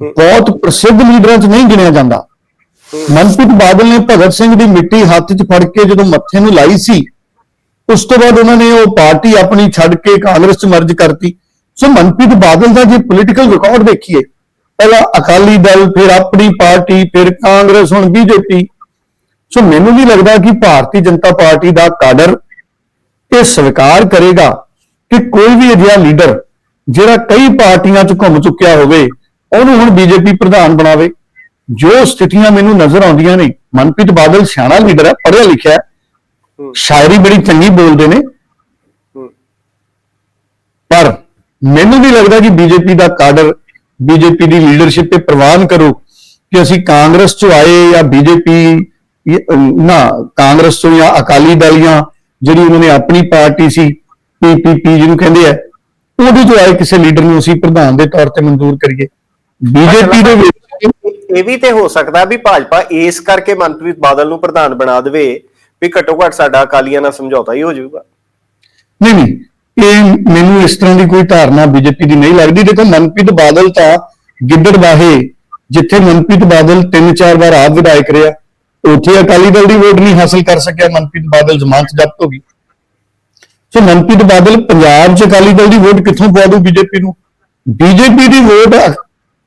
Speaker 2: ਬਹੁਤ ਪ੍ਰਸਿੱਧ ਲੀਡਰਾਂ 'ਚ ਨਹੀਂ ਗਿਣਿਆ ਜਾਂਦਾ। ਮਨਪ੍ਰੀਤ ਬਾਦਲ ਨੇ ਭਗਤ ਸਿੰਘ ਦੀ ਮਿੱਟੀ ਹੱਥ 'ਚ ਫੜ ਕੇ ਜਦੋਂ ਮੱਥੇ ਨੂੰ ਲਾਈ ਸੀ, ਉਸ ਤੋਂ ਬਾਅਦ ਉਹਨਾਂ ਨੇ ਉਹ ਪਾਰਟੀ ਆਪਣੀ ਛੱਡ ਕੇ ਕਾਂਗਰਸ 'ਚ ਮਰਜ ਕਰਤੀ। ਸੋ ਮਨਪ੍ਰੀਤ ਬਾਦਲ ਦਾ ਜੇ ਪੋਲੀਟੀਕਲ ਰਿਕਾਰਡ ਦੇਖੀਏ, ਪਹਿਲਾਂ ਅਕਾਲੀ ਦਲ, ਫਿਰ ਆਪਣੀ ਪਾਰਟੀ, ਫਿਰ ਕਾਂਗਰਸ, ਹੁਣ ਬੀਜੇਪੀ। ਸੋ ਮੈਨੂੰ ਵੀ ਲੱਗਦਾ ਕਿ ਭਾਰਤੀ ਜਨਤਾ ਪਾਰਟੀ ਦਾ ਕਾਡਰ ਇਹ ਸਵੀਕਾਰ ਕਰੇਗਾ ਕਿ ਕੋਈ ਵੀ ਅਜਿਹਾ ਲੀਡਰ ਜਿਹੜਾ ਕਈ ਪਾਰਟੀਆਂ 'ਚ ਘੁੰਮ ਚੁੱਕਿਆ ਹੋਵੇ ਉਹਨੂੰ ਹੁਣ ਬੀਜੇਪੀ ਪ੍ਰਧਾਨ ਬਣਾਵੇ। ਜੋ ਸਥਿਤੀਆਂ ਮੈਨੂੰ ਨਜ਼ਰ ਆਉਂਦੀਆਂ ਨੇ ਮਨਪ੍ਰੀਤ ਬਾਦਲ ਸਿਆਣਾ ਲੀਡਰ ਹੈ ਪੜ੍ਹਿਆ ਲਿਖਿਆ ਸ਼ਾਇਰੀ ਬੜੀ ਚੰਗੀ ਬੋਲਦੇ ਨੇ। ਪਰ ਮੈਨੂੰ ਵੀ ਲੱਗਦਾ ਕਿ ਬੀਜੇਪੀ ਦਾ ਕਾਡਰ ਬੀਜੇਪੀ ਦੀ ਲੀਡਰਸ਼ਿਪ ਤੇ ਪ੍ਰਵਾਨ ਕਰੋ ਕਿ ਅਸੀਂ ਕਾਂਗਰਸ ਚੋਂ ਆਏ ਜਾਂ ਬੀਜੇਪੀ ਨਾ ਕਾਂਗਰਸ ਤੋਂ ਜਾਂ ਅਕਾਲੀ ਦਲ ਜਾਂ ਜਿਹੜੀ ਉਹਨਾਂ ਨੇ ਆਪਣੀ ਪਾਰਟੀ ਸੀ ਪੀਪੀਪੀ ਜਿਹਨੂੰ ਕਹਿੰਦੇ ਆ ਉਹਦੇ ਚੋਂ ਆਏ ਕਿਸੇ ਲੀਡਰ ਨੂੰ ਅਸੀਂ ਪ੍ਰਧਾਨ ਦੇ ਤੌਰ ਤੇ ਮਨਜ਼ੂਰ ਕਰੀਏ। ਬੀਜੇਪੀ ਦੇ ਵਿੱਚ
Speaker 1: ਇਹ ਵੀ ਤੇ ਹੋ ਸਕਦਾ ਵੀ ਭਾਜਪਾ ਇਸ ਕਰਕੇ ਮਨਪ੍ਰੀਤ ਬਾਦਲ ਨੂੰ ਪ੍ਰਧਾਨ ਬਣਾ ਦੇਵੇ ਵੀ ਘੱਟੋ ਘੱਟ ਸਾਡਾ ਅਕਾਲੀਆਂ ਨਾਲ ਸਮਝੌਤਾ ਹੀ ਹੋ ਜਾਊਗਾ।
Speaker 2: ਨਹੀਂ ਨਹੀਂ ਇਹ ਮੈਨੂੰ ਇਸ ਤਰ੍ਹਾਂ ਦੀ ਕੋਈ ਧਾਰਨਾ ਬੀਜੇਪੀ ਦੀ ਨਹੀਂ ਲੱਗਦੀ। ਦੇਖੋ ਮਨਪ੍ਰੀਤ ਬਾਦਲ ਤਾਂ ਗਿੱਦੜਵਾਹੇ ਜਿੱਥੇ ਮਨਪ੍ਰੀਤ ਬਾਦਲ ਤਿੰਨ ਚਾਰ ਵਾਰ ਆਪ ਵਿਧਾਇਕ ਰਿਹਾ ਉੱਥੇ ਅਕਾਲੀ ਦਲ ਦੀ ਵੋਟ ਨਹੀਂ ਹਾਸਲ ਕਰ ਸਕਿਆ। ਮਨਪ੍ਰੀਤ ਬਾਦਲ ਜ਼ਮਾਨਤ ਜ਼ਬਤ ਹੋ ਗਈ। ਸੋ ਮਨਪ੍ਰੀਤ ਬਾਦਲ ਪੰਜਾਬ 'ਚ ਅਕਾਲੀ ਦਲ ਦੀ ਵੋਟ ਕਿੱਥੋਂ ਪਵਾ ਦੂ ਬੀਜੇਪੀ ਨੂੰ? ਬੀਜੇਪੀ ਦੀ ਵੋਟ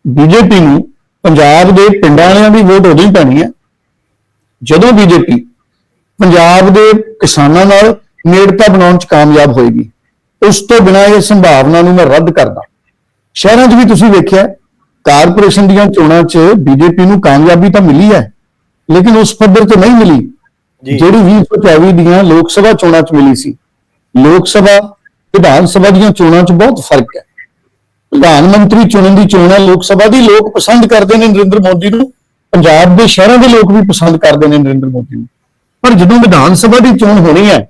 Speaker 2: ਬੀਜੇਪੀ ਨੂੰ ਪੰਜਾਬ ਦੇ ਪਿੰਡਾਂ ਵਾਲਿਆਂ ਦੀ ਵੋਟ ਉਦੋਂ ਹੀ ਪੈਣੀ ਹੈ। ਜਦੋਂ ਬੀਜੇਪੀ ਪੰਜਾਬ ਦੇ ਕਿਸਾਨਾਂ ਨਾਲ ਨੇੜਤਾ ਬਣਾਉਣ 'ਚ ਕਾਮਯਾਬ ਹੋਏਗੀ ਉਸ ਤੋਂ ਬਿਨਾਂ ਇਹ ਸੰਭਾਵਨਾ ਨੂੰ ਮੈਂ ਰੱਦ ਕਰਦਾ। ਸ਼ਹਿਰਾਂ 'ਚ ਵੀ ਤੁਸੀਂ ਵੇਖਿਆ ਕਾਰਪੋਰੇਸ਼ਨ ਦੀਆਂ ਚੋਣਾਂ 'ਚ ਬੀਜੇਪੀ ਨੂੰ ਕਾਮਯਾਬੀ ਤਾਂ ਮਿਲੀ ਹੈ ਲੇਕਿਨ ਉਸ ਪੱਧਰ ਤੇ ਨਹੀਂ ਮਿਲੀ। ਜਿਹੜੀ 2024 ਦੀਆਂ ਲੋਕ ਸਭਾ ਚੋਣਾਂ 'ਚ ਮਿਲੀ ਸੀ। ਲੋਕ ਸਭਾ, ਵਿਧਾਨ ਸਭਾ ਦੀਆਂ ਚੋਣਾਂ 'ਚ ਬਹੁਤ ਫ਼ਰਕ ਹੈ। ਪ੍ਰਧਾਨ ਮੰਤਰੀ ਚੁਣਨ ਦੀ ਚੋਣ ਹੈ, ਲੋਕ ਸਭਾ ਦੀ ਲੋਕ ਪਸੰਦ ਕਰਦੇ ਨੇ ਨਰਿੰਦਰ ਮੋਦੀ ਨੂੰ, ਪੰਜਾਬ ਦੇ ਸ਼ਹਿਰਾਂ ਦੇ ਲੋਕ ਵੀ ਪਸੰਦ ਕਰਦੇ ਨੇ ਨਰਿੰਦਰ ਮੋਦੀ ਨੂੰ। ਪਰ ਜਦੋਂ ਵਿਧਾਨ ਸਭਾ ਦੀ ਚੋਣ ਹੋਣੀ ਹੈ,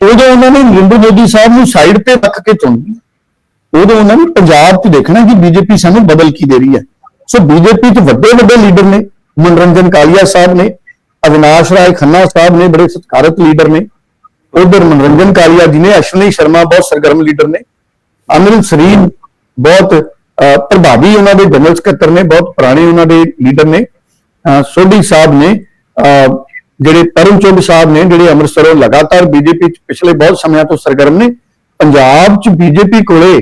Speaker 2: ਉਦੋਂ ਉਹਨਾਂ ਨੇ ਨਰਿੰਦਰ ਮੋਦੀ ਸਾਹਿਬ ਨੂੰ ਸਾਈਡ ਤੇ ਰੱਖ ਕੇ ਚੁਣਨੀ ਹੈ। ਉਦੋਂ ਉਹਨਾਂ ਨੇ ਪੰਜਾਬ 'ਚ ਦੇਖਣਾ ਕਿ ਬੀਜੇਪੀ ਸਾਨੂੰ ਬਦਲ ਕੀ ਦੇ ਰਹੀ ਹੈ। ਸੋ ਬੀਜੇਪੀ 'ਚ ਵੱਡੇ ਵੱਡੇ ਲੀਡਰ ਨੇ, ਮਨੋਰੰਜਨ ਕਾਲੀਆ ਸਾਹਿਬ ਨੇ, ਅਵਿਨਾਸ਼ ਰਾਏ ਖੰਨਾ ਸਾਹਿਬ ਨੇ, ਬੜੇ ਸਤਿਕਾਰਤ ਲੀਡਰ ਨੇ। ਉਧਰ ਮਨੋਰੰਜਨ ਕਾਲੀਆ ਜੀ ਨੇ ਅਸ਼ਵਨੀ ਸ਼ਰਮਾ ਬਹੁਤ ਸਰਗਰਮ ਲੀਡਰ ਨੇ ਅਮਰਿੰਦਰ ਸਰੀਨ ਬਹੁਤ ਪ੍ਰਭਾਵੀ ਉਹਨਾਂ ਦੇ ਜਨਰਲ ਸਕੱਤਰ ਨੇ ਬਹੁਤ ਪੁਰਾਣੇ ਉਹਨਾਂ ਦੇ ਲੀਡਰ ਨੇ ਸੋਢੀ ਸਾਹਿਬ ਨੇ ਜਿਹੜੇ ਤਰੁਣ ਚੁੱਗ ਸਾਹਿਬ ਨੇ ਜਿਹੜੇ ਅੰਮ੍ਰਿਤਸਰੋਂ ਲਗਾਤਾਰ ਬੀਜੇਪੀ ਚ ਪਿਛਲੇ ਬਹੁਤ ਸਮਿਆਂ ਤੋਂ ਸਰਗਰਮ ਨੇ ਪੰਜਾਬ ਚ ਬੀਜੇਪੀ ਕੋਲੇ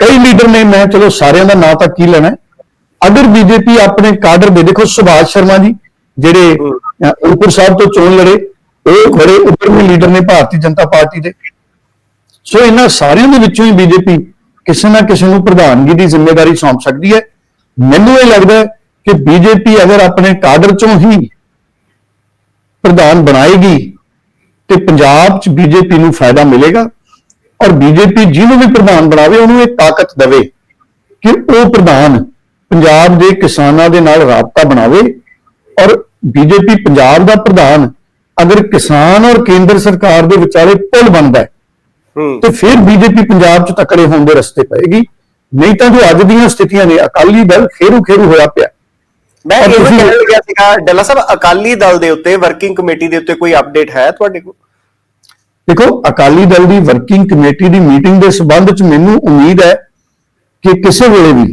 Speaker 2: ਕਈ ਲੀਡਰ ਨੇ ਮੈਂ ਚਲੋ ਸਾਰਿਆਂ ਦਾ ਨਾਂ ਤਾਂ ਕੀ ਲੈਣਾ ਹੈ। ਅਗਰ ਬੀਜੇਪੀ ਆਪਣੇ ਕਾਡਰ ਦੇ ਦੇਖੋ ਸੁਭਾਸ਼ ਸ਼ਰਮਾ ਜੀ ਜਿਹੜੇ ਅਹ, ਉਪਰ ਸਾਹਿਬ ਤੋਂ ਚੋਣ ਲੜੇ ਉਹ ਬੜੇ ਉੱਪਰਲੇ ਲੀਡਰ ਨੇ ਭਾਰਤੀ ਜਨਤਾ ਪਾਰਟੀ ਦੇ। ਸੋ ਇਹਨਾਂ ਸਾਰਿਆਂ ਦੇ ਵਿੱਚੋਂ ਹੀ ਬੀਜੇਪੀ ਕਿਸੇ ਨਾ ਕਿਸੇ ਨੂੰ ਪ੍ਰਧਾਨਗੀ ਦੀ ਜ਼ਿੰਮੇਵਾਰੀ ਸੌਂਪ ਸਕਦੀ ਹੈ। ਮੈਨੂੰ ਇਹ ਲੱਗਦਾ ਹੈ ਕਿ ਬੀਜੇਪੀ ਅਗਰ ਆਪਣੇ ਕਾਡਰ ਚੋਂ ਹੀ ਪ੍ਰਧਾਨ ਬਣਾਏਗੀ ਤੇ ਪੰਜਾਬ 'ਚ ਬੀਜੇਪੀ ਨੂੰ ਫਾਇਦਾ ਮਿਲੇਗਾ ਔਰ ਬੀਜੇਪੀ ਜਿਹਨੂੰ ਵੀ ਪ੍ਰਧਾਨ ਬਣਾਵੇ, ਉਹਨੂੰ ਇਹ ਤਾਕਤ ਦੇਵੇ ਕਿ ਉਹ ਪ੍ਰਧਾਨ ਪੰਜਾਬ ਦੇ ਕਿਸਾਨਾਂ ਦੇ ਨਾਲ ਰਾਬਤਾ ਬਣਾਵੇ ਔਰ ਬੀਜੇਪੀ ਪੰਜਾਬ ਦਾ ਪ੍ਰਧਾਨ ਅਗਰ ਕਿਸਾਨ ਔਰ ਕੇਂਦਰ ਸਰਕਾਰ ਦੇ ਵਿਚਾਲੇ ਪੁਲ ਬਣਦਾ ਹੈ ਤੇ ਫਿਰ ਬੀਜੇਪੀ ਪੰਜਾਬ 'ਚ ਤਕੜੇ ਹੋਣ ਦੇ ਰਸਤੇ ਪਏਗੀ। ਨਹੀਂ ਤਾਂ ਜੋ ਅੱਜ ਦੀਆਂ ਸਥਿਤੀਆਂ ਨੇ ਅਕਾਲੀ ਦਲ ਖੇਰੂ ਖੇਰੂ ਹੋਇਆ ਪਿਆ।
Speaker 1: ਮੈਂ ਇਹ ਕਹਿਣ ਲੱਗਿਆ ਸੀਗਾ ਡੱਲਾ ਸਾਹਿਬ ਅਕਾਲੀ ਦਲ ਦੇ ਉੱਤੇ ਵਰਕਿੰਗ ਕਮੇਟੀ ਦੇ ਉੱਤੇ ਕੋਈ ਅਪਡੇਟ ਹੈ ਤੁਹਾਡੇ ਕੋਲ?
Speaker 2: ਦੇਖੋ ਅਕਾਲੀ ਦਲ ਦੀ ਵਰਕਿੰਗ ਕਮੇਟੀ ਦੀ ਮੀਟਿੰਗ ਦੇ ਸਬੰਧ 'ਚ ਮੈਨੂੰ ਉਮੀਦ ਹੈ ਕਿ ਕਿਸੇ ਵੇਲੇ ਵੀ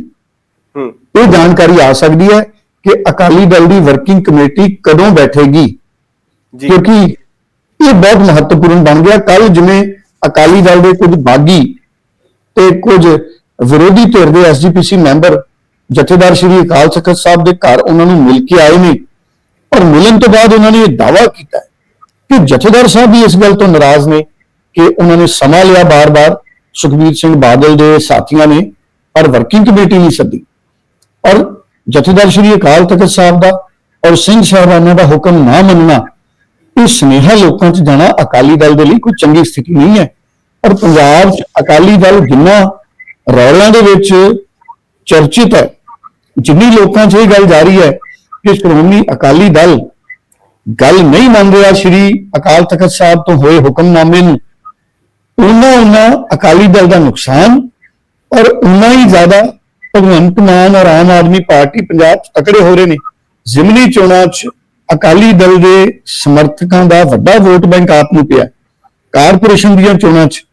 Speaker 1: ਹੂੰ।
Speaker 2: ਇਹ ਜਾਣਕਾਰੀ ਆ ਸਕਦੀ ਹੈ ਕਿ ਅਕਾਲੀ ਦਲ ਦੀ ਵਰਕਿੰਗ ਕਮੇਟੀ ਕਦੋਂ ਬੈਠੇਗੀ। ਕਿਉਂਕਿ ਇਹ ਬਹੁਤ ਮਹੱਤਵਪੂਰਨ ਬਣ ਗਿਆ। ਕੱਲ ਜਿਵੇਂ ਅਕਾਲੀ ਦਲ ਦੇ ਕੁਝ ਬਾਗੀ ਤੇ ਕੁਝ ਵਿਰੋਧੀ ਧਿਰ ਦੇ ਐਸਜੀਪੀਸੀ ਮੈਂਬਰ ਜਥੇਦਾਰ ਸ਼੍ਰੀ ਅਕਾਲ ਤਖਤ ਸਾਹਿਬ ਦੇ ਘਰ ਉਹਨਾਂ ਨੂੰ ਮਿਲ ਕੇ ਆਏ ਨੇ। ਔਰ ਮਿਲਣ ਤੋਂ ਬਾਅਦ ਉਹਨਾਂ ਨੇ ਇਹ ਦਾਅਵਾ ਕੀਤਾ ਕਿ ਜਥੇਦਾਰ ਸਾਹਿਬ ਵੀ ਇਸ ਗੱਲ ਤੋਂ ਨਾਰਾਜ਼ ਨੇ ਕਿ ਉਹਨਾਂ ਨੇ ਸਮਾਂ ਲਿਆ ਬਾਰ-ਬਾਰ। ਸੁਖਬੀਰ ਸਿੰਘ ਬਾਦਲ ਦੇ ਸਾਥੀਆਂ ਨੇ, ਪਰ ਵਰਕਿੰਗ ਕਮੇਟੀ ਨਹੀਂ ਸੱਦੀ। ਔਰ ਜਥੇਦਾਰ ਸ਼੍ਰੀ ਅਕਾਲ ਤਖਤ ਸਾਹਿਬ ਦਾ ਔਰ ਸਿੰਘ ਸਾਹਿਬਾਨਾਂ ਦਾ ਹੁਕਮ ਨਾ ਮੰਨਣਾ ਇਹ ਸੁਨੇਹਾ ਲੋਕਾਂ 'ਚ ਜਾਣਾ ਅਕਾਲੀ ਦਲ ਦੇ ਲਈ ਕੋਈ ਚੰਗੀ ਸਥਿਤੀ ਨਹੀਂ ਹੈ। ਔਰ ਪੰਜਾਬ 'ਚ ਅਕਾਲੀ ਦਲ ਜਿੰਨਾ ਰੌਲਿਆਂ ਦੇ ਵਿੱਚ ਚਰਚਿਤ ਹੈ, ਜਿੰਨੀ ਲੋਕਾਂ 'ਚ ਇਹ ਗੱਲ ਜਾ ਰਹੀ ਹੈ ਕਿ ਸ਼੍ਰੋਮਣੀ ਅਕਾਲੀ ਦਲ ਗੱਲ ਨਹੀਂ ਮੰਨ ਰਿਹਾ ਸ਼੍ਰੀ ਅਕਾਲ ਤਖਤ ਸਾਹਿਬ ਤੋਂ ਹੋਏ ਹੁਕਮਨਾਮੇ ਨੂੰ, ਉਹਨਾਂ ਉਹਨਾਂ ਅਕਾਲੀ ਦਲ ਦਾ ਨੁਕਸਾਨ ਔਰ ਉਨਾ ਹੀ ਜ਼ਿਆਦਾ ਭਗਵੰਤ ਮਾਨ ਔਰ ਆਮ ਆਦਮੀ ਪਾਰਟੀ ਪੰਜਾਬ 'ਚ ਤਕੜੇ ਹੋ ਰਹੇ ਨੇ। ਜ਼ਿਮਨੀ ਚੋਣਾਂ 'ਚ ਅਕਾਲੀ ਦਲ ਦੇ ਸਮਰਥਕਾਂ ਦਾ ਵੱਡਾ ਵੋਟ ਬੈਂਕ ਆਪ ਨੂੰ ਪਿਆ। ਕਾਰਪੋਰੇਸ਼ਨ ਦੀਆਂ ਚੋਣਾਂ 'ਚ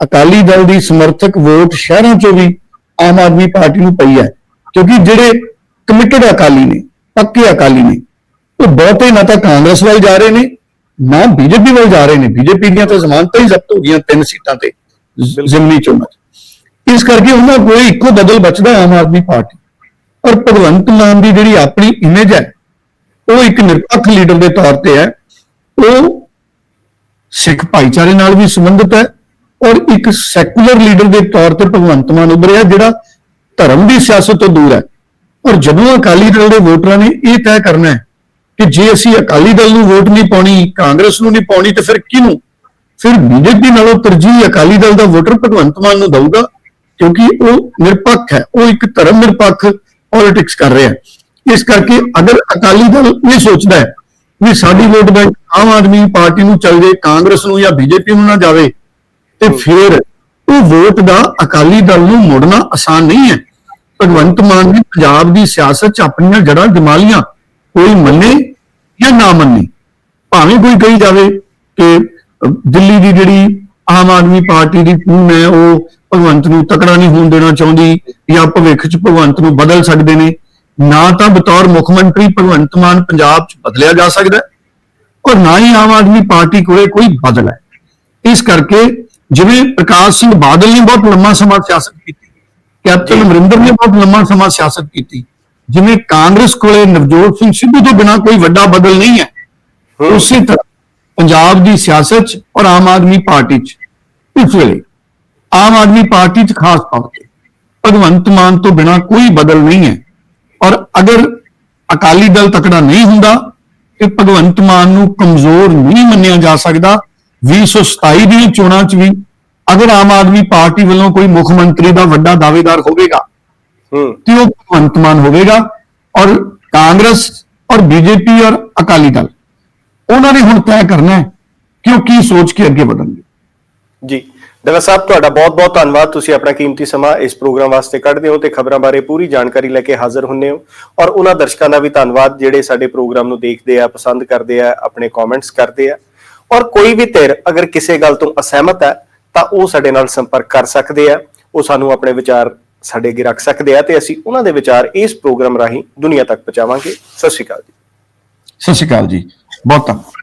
Speaker 2: ਅਕਾਲੀ ਦਲ ਦੀ ਸਮਰਥਕ ਵੋਟ ਸ਼ਹਿਰਾਂ 'ਚੋਂ ਵੀ ਆਮ ਆਦਮੀ ਪਾਰਟੀ ਨੂੰ ਪਈ ਹੈ। ਕਿਉਂਕਿ ਜਿਹੜੇ ਕਮਿਟਡ ਅਕਾਲੀ ਨੇ ਪੱਕੇ ਅਕਾਲੀ ਨੇ ਉਹ ਬਹੁਤੇ ਨਾ ਤਾਂ ਕਾਂਗਰਸ ਵੱਲ ਜਾ ਰਹੇ ਨੇ ਨਾ ਬੀਜੇਪੀ ਵੱਲ ਜਾ ਰਹੇ ਨੇ। ਬੀਜੇਪੀ ਦੀਆਂ ਤਾਂ ਜ਼ਮਾਨਤਾਂ ਹੀ ਜ਼ਬਤ ਹੋ ਗਈਆਂ ਤਿੰਨ ਸੀਟਾਂ ਤੇ ਜ਼ਿਮਨੀ ਚੋਣਾਂ 'ਚ। ਇਸ ਕਰਕੇ ਉਹਨਾਂ ਕੋਲ ਇੱਕੋ ਬਦਲ ਬਚਦਾ ਆਮ ਆਦਮੀ ਪਾਰਟੀ। ਔਰ ਭਗਵੰਤ ਮਾਨ ਦੀ ਜਿਹੜੀ ਆਪਣੀ ਇਮੇਜ ਹੈ ਉਹ ਇੱਕ ਨਿਰਪੱਖ ਲੀਡਰ ਦੇ ਤੌਰ ਤੇ ਹੈ। ਉਹ ਸਿੱਖ ਭਾਈਚਾਰੇ ਨਾਲ ਵੀ ਸੰਬੰਧਿਤ ਹੈ ਔਰ ਇੱਕ ਸੈਕੂਲਰ ਲੀਡਰ ਦੇ ਤੌਰ ਤੇ ਭਗਵੰਤ ਮਾਨ ਉਭਰਿਆ, ਜਿਹੜਾ ਧਰਮ ਦੀ ਸਿਆਸਤ ਤੋਂ ਦੂਰ ਹੈ। ਔਰ ਜਦੋਂ ਅਕਾਲੀ ਦਲ ਦੇ ਵੋਟਰਾਂ ਨੇ ਇਹ ਤੈਅ ਕਰਨਾ ਹੈ ਕਿ ਜੇ ਅਸੀਂ ਅਕਾਲੀ ਦਲ ਨੂੰ ਵੋਟ ਨਹੀਂ ਪਾਉਣੀ, ਕਾਂਗਰਸ ਨੂੰ ਨਹੀਂ ਪਾਉਣੀ, ਤੇ ਫਿਰ ਕਿਹਨੂੰ? ਫਿਰ ਬੀਜੇਪੀ ਨਾਲੋਂ ਤਰਜੀਹ ਅਕਾਲੀ ਦਲ ਦਾ ਵੋਟਰ ਭਗਵੰਤ ਮਾਨ ਨੂੰ ਦਊਗਾ, ਕਿਉਂਕਿ ਉਹ ਨਿਰਪੱਖ ਹੈ। ਉਹ ਇੱਕ ਧਰਮ ਨਿਰਪੱਖ ਪੋਲਿਟਿਕਸ ਕਰ ਰਿਹਾ ਹੈ। ਇਸ ਕਰਕੇ ਅਗਰ ਅਕਾਲੀ ਦਲ ਇਹ ਸੋਚਦਾ ਹੈ ਵੀ ਸਾਡੀ vote bank Aam Aadmi party ਨੂੰ ਚੱਲ ਜੇ ਕਾਂਗਰਸ ਨੂੰ ਜਾਂ ਬੀਜੇਪੀ ਨੂੰ ਨਾ ਜਾਵੇ ਤੇ ਫਿਰ ਉਹ ਵੋਟ ਦਾ ਅਕਾਲੀ ਦਲ ਨੂੰ ਮੋੜਨਾ ਆਸਾਨ ਨਹੀਂ ਹੈ। ਭਗਵੰਤ ਮਾਨ ਨੇ ਪੰਜਾਬ ਦੀ ਸਿਆਸਤ 'ਚ ਆਪਣੀਆਂ ਜੜ੍ਹਾਂ ਜਮਾ ਲੀਆਂ ਕੋਈ ਮੰਨੇ ਜਾਂ ਨਾ ਮੰਨੇ ਭਾਵੇਂ ਕੋਈ ਕਹੀ ਜਾਵੇ ਕਿ ਦਿੱਲੀ ਦੀ ਜਿਹੜੀ ਆਮ ਆਦਮੀ ਪਾਰਟੀ ਦੀ ਟੀਮ ਹੈ ਉਹ ਭਗਵੰਤ ਨੂੰ ਤਕੜਾ ਨਹੀਂ ਹੋਣ ਦੇਣਾ ਚਾਹੁੰਦੀ ਜਾਂ ਭਵਿੱਖ 'ਚ ਭਗਵੰਤ ਨੂੰ ਬਦਲ ਸਕਦੇ ਨੇ। ਨਾ ਤਾਂ ਬਤੌਰ ਮੁੱਖ ਮੰਤਰੀ ਭਗਵੰਤ ਮਾਨ ਪੰਜਾਬ 'ਚ ਬਦਲਿਆ ਜਾ ਸਕਦਾ ਔਰ ਨਾ ਹੀ ਆਮ ਆਦਮੀ ਪਾਰਟੀ ਕੋਲੇ ਕੋਈ ਬਦਲ ਹੈ। ਇਸ ਕਰਕੇ ਜਿਵੇਂ ਪ੍ਰਕਾਸ਼ ਸਿੰਘ ਬਾਦਲ ਨੇ ਬਹੁਤ ਲੰਮਾ ਸਮਾਂ ਸਿਆਸਤ ਕੀਤੀ ਕੈਪਟਨ ਅਮਰਿੰਦਰ ਨੇ ਬਹੁਤ ਲੰਮਾ ਸਮਾਂ ਸਿਆਸਤ ਕੀਤੀ ਜਿਵੇਂ ਕਾਂਗਰਸ ਕੋਲੇ ਨਵਜੋਤ ਸਿੰਘ ਸਿੱਧੂ ਤੋਂ ਬਿਨਾ ਕੋਈ ਵੱਡਾ ਬਦਲ ਨਹੀਂ ਹੈ। ਉਸੇ ਤਰ੍ਹਾਂ ਪੰਜਾਬ ਦੀ ਸਿਆਸਤ 'ਚ ਔਰ ਆਮ ਆਦਮੀ ਪਾਰਟੀ 'ਚ ਇਸ ਵੇਲੇ ਆਮ ਆਦਮੀ ਪਾਰਟੀ 'ਚ ਖਾਸ ਤੌਰ ਤੇ ਭਗਵੰਤ ਮਾਨ ਤੋਂ ਬਿਨਾ ਕੋਈ ਬਦਲ ਨਹੀਂ ਹੈ। ਔਰ ਅਗਰ ਅਕਾਲੀ ਦਲ ਤਕੜਾ ਨਹੀਂ ਹੁੰਦਾ ਤੇ ਭਗਵੰਤ ਮਾਨ ਨੂੰ ਕਮਜ਼ੋਰ ਨਹੀਂ ਮੰਨਿਆ ਜਾ ਸਕਦਾ। 2027 ਦੀਆਂ ਚੋਣਾਂ 'ਚ ਵੀ ਅਗਰ ਆਮ ਆਦਮੀ ਪਾਰਟੀ ਵੱਲੋਂ ਕੋਈ ਮੁੱਖ ਮੰਤਰੀ ਦਾ ਵੱਡਾ ਦਾਅਵੇਦਾਰ ਹੋਵੇਗਾ
Speaker 1: ਹੂੰ।
Speaker 2: ਤੇ ਉਹ ਭਗਵੰਤ ਮਾਨ ਹੋਵੇਗਾ ਔਰ ਕਾਂਗਰਸ ਔਰ ਬੀਜੇਪੀ ਔਰ ਅਕਾਲੀ ਦਲ। ਉਹਨਾਂ ਨੇ ਹੁਣ ਤੈਅ ਕਰਨਾ ਹੈ ਕਿ ਉਹ ਕੀ ਸੋਚ ਕੇ ਅੱਗੇ ਵਧਣਗੇ।
Speaker 1: ਜੀ। ਡਾਕਟਰ ਸਾਹਿਬ, ਤੁਹਾਡਾ ਬਹੁਤ-ਬਹੁਤ ਧੰਨਵਾਦ। ਤੁਸੀਂ ਆਪਣਾ ਕੀਮਤੀ ਸਮਾਂ ਇਸ ਪ੍ਰੋਗਰਾਮ ਵਾਸਤੇ ਕੱਢਦੇ ਹੋ ਤੇ ਖਬਰਾਂ ਬਾਰੇ ਪੂਰੀ ਜਾਣਕਾਰੀ ਲੈ ਕੇ ਹਾਜ਼ਰ ਹੁੰਨੇ ਹੋ। ਔਰ ਉਹਨਾਂ ਦਰਸ਼ਕਾਂ ਦਾ ਵੀ ਧੰਨਵਾਦ, ਜਿਹੜੇ ਸਾਡੇ ਪ੍ਰੋਗਰਾਮ ਨੂੰ ਦੇਖਦੇ ਆ, ਪਸੰਦ ਕਰਦੇ ਆ, ਆਪਣੇ ਕਮੈਂਟਸ ਕਰਦੇ ਆ। ਔਰ ਕੋਈ ਵੀ ਧਿਰ ਅਗਰ ਕਿਸੇ ਗੱਲ ਤੋਂ ਅਸਹਿਮਤ ਹੈ, ਤਾਂ ਉਹ ਸਾਡੇ ਨਾਲ ਸੰਪਰਕ ਕਰ ਸਕਦੇ ਆ। ਉਹ ਸਾਨੂੰ ਆਪਣੇ ਵਿਚਾਰ ਸਾਡੇ ਅੱਗੇ ਰੱਖ ਸਕਦੇ ਆ ਤੇ ਅਸੀਂ ਉਹਨਾਂ ਦੇ ਵਿਚਾਰ ਇਸ ਪ੍ਰੋਗਰਾਮ ਰਾਹੀਂ ਦੁਨੀਆ ਤੱਕ ਪਹੁੰਚਾਵਾਂਗੇ। ਸਤਿ ਸ਼੍ਰੀ ਅਕਾਲ ਜੀ।
Speaker 2: ਸਤਿ ਸ਼੍ਰੀ ਅਕਾਲ ਜੀ। ਬਹੁਤ ਧੰਨਵਾਦ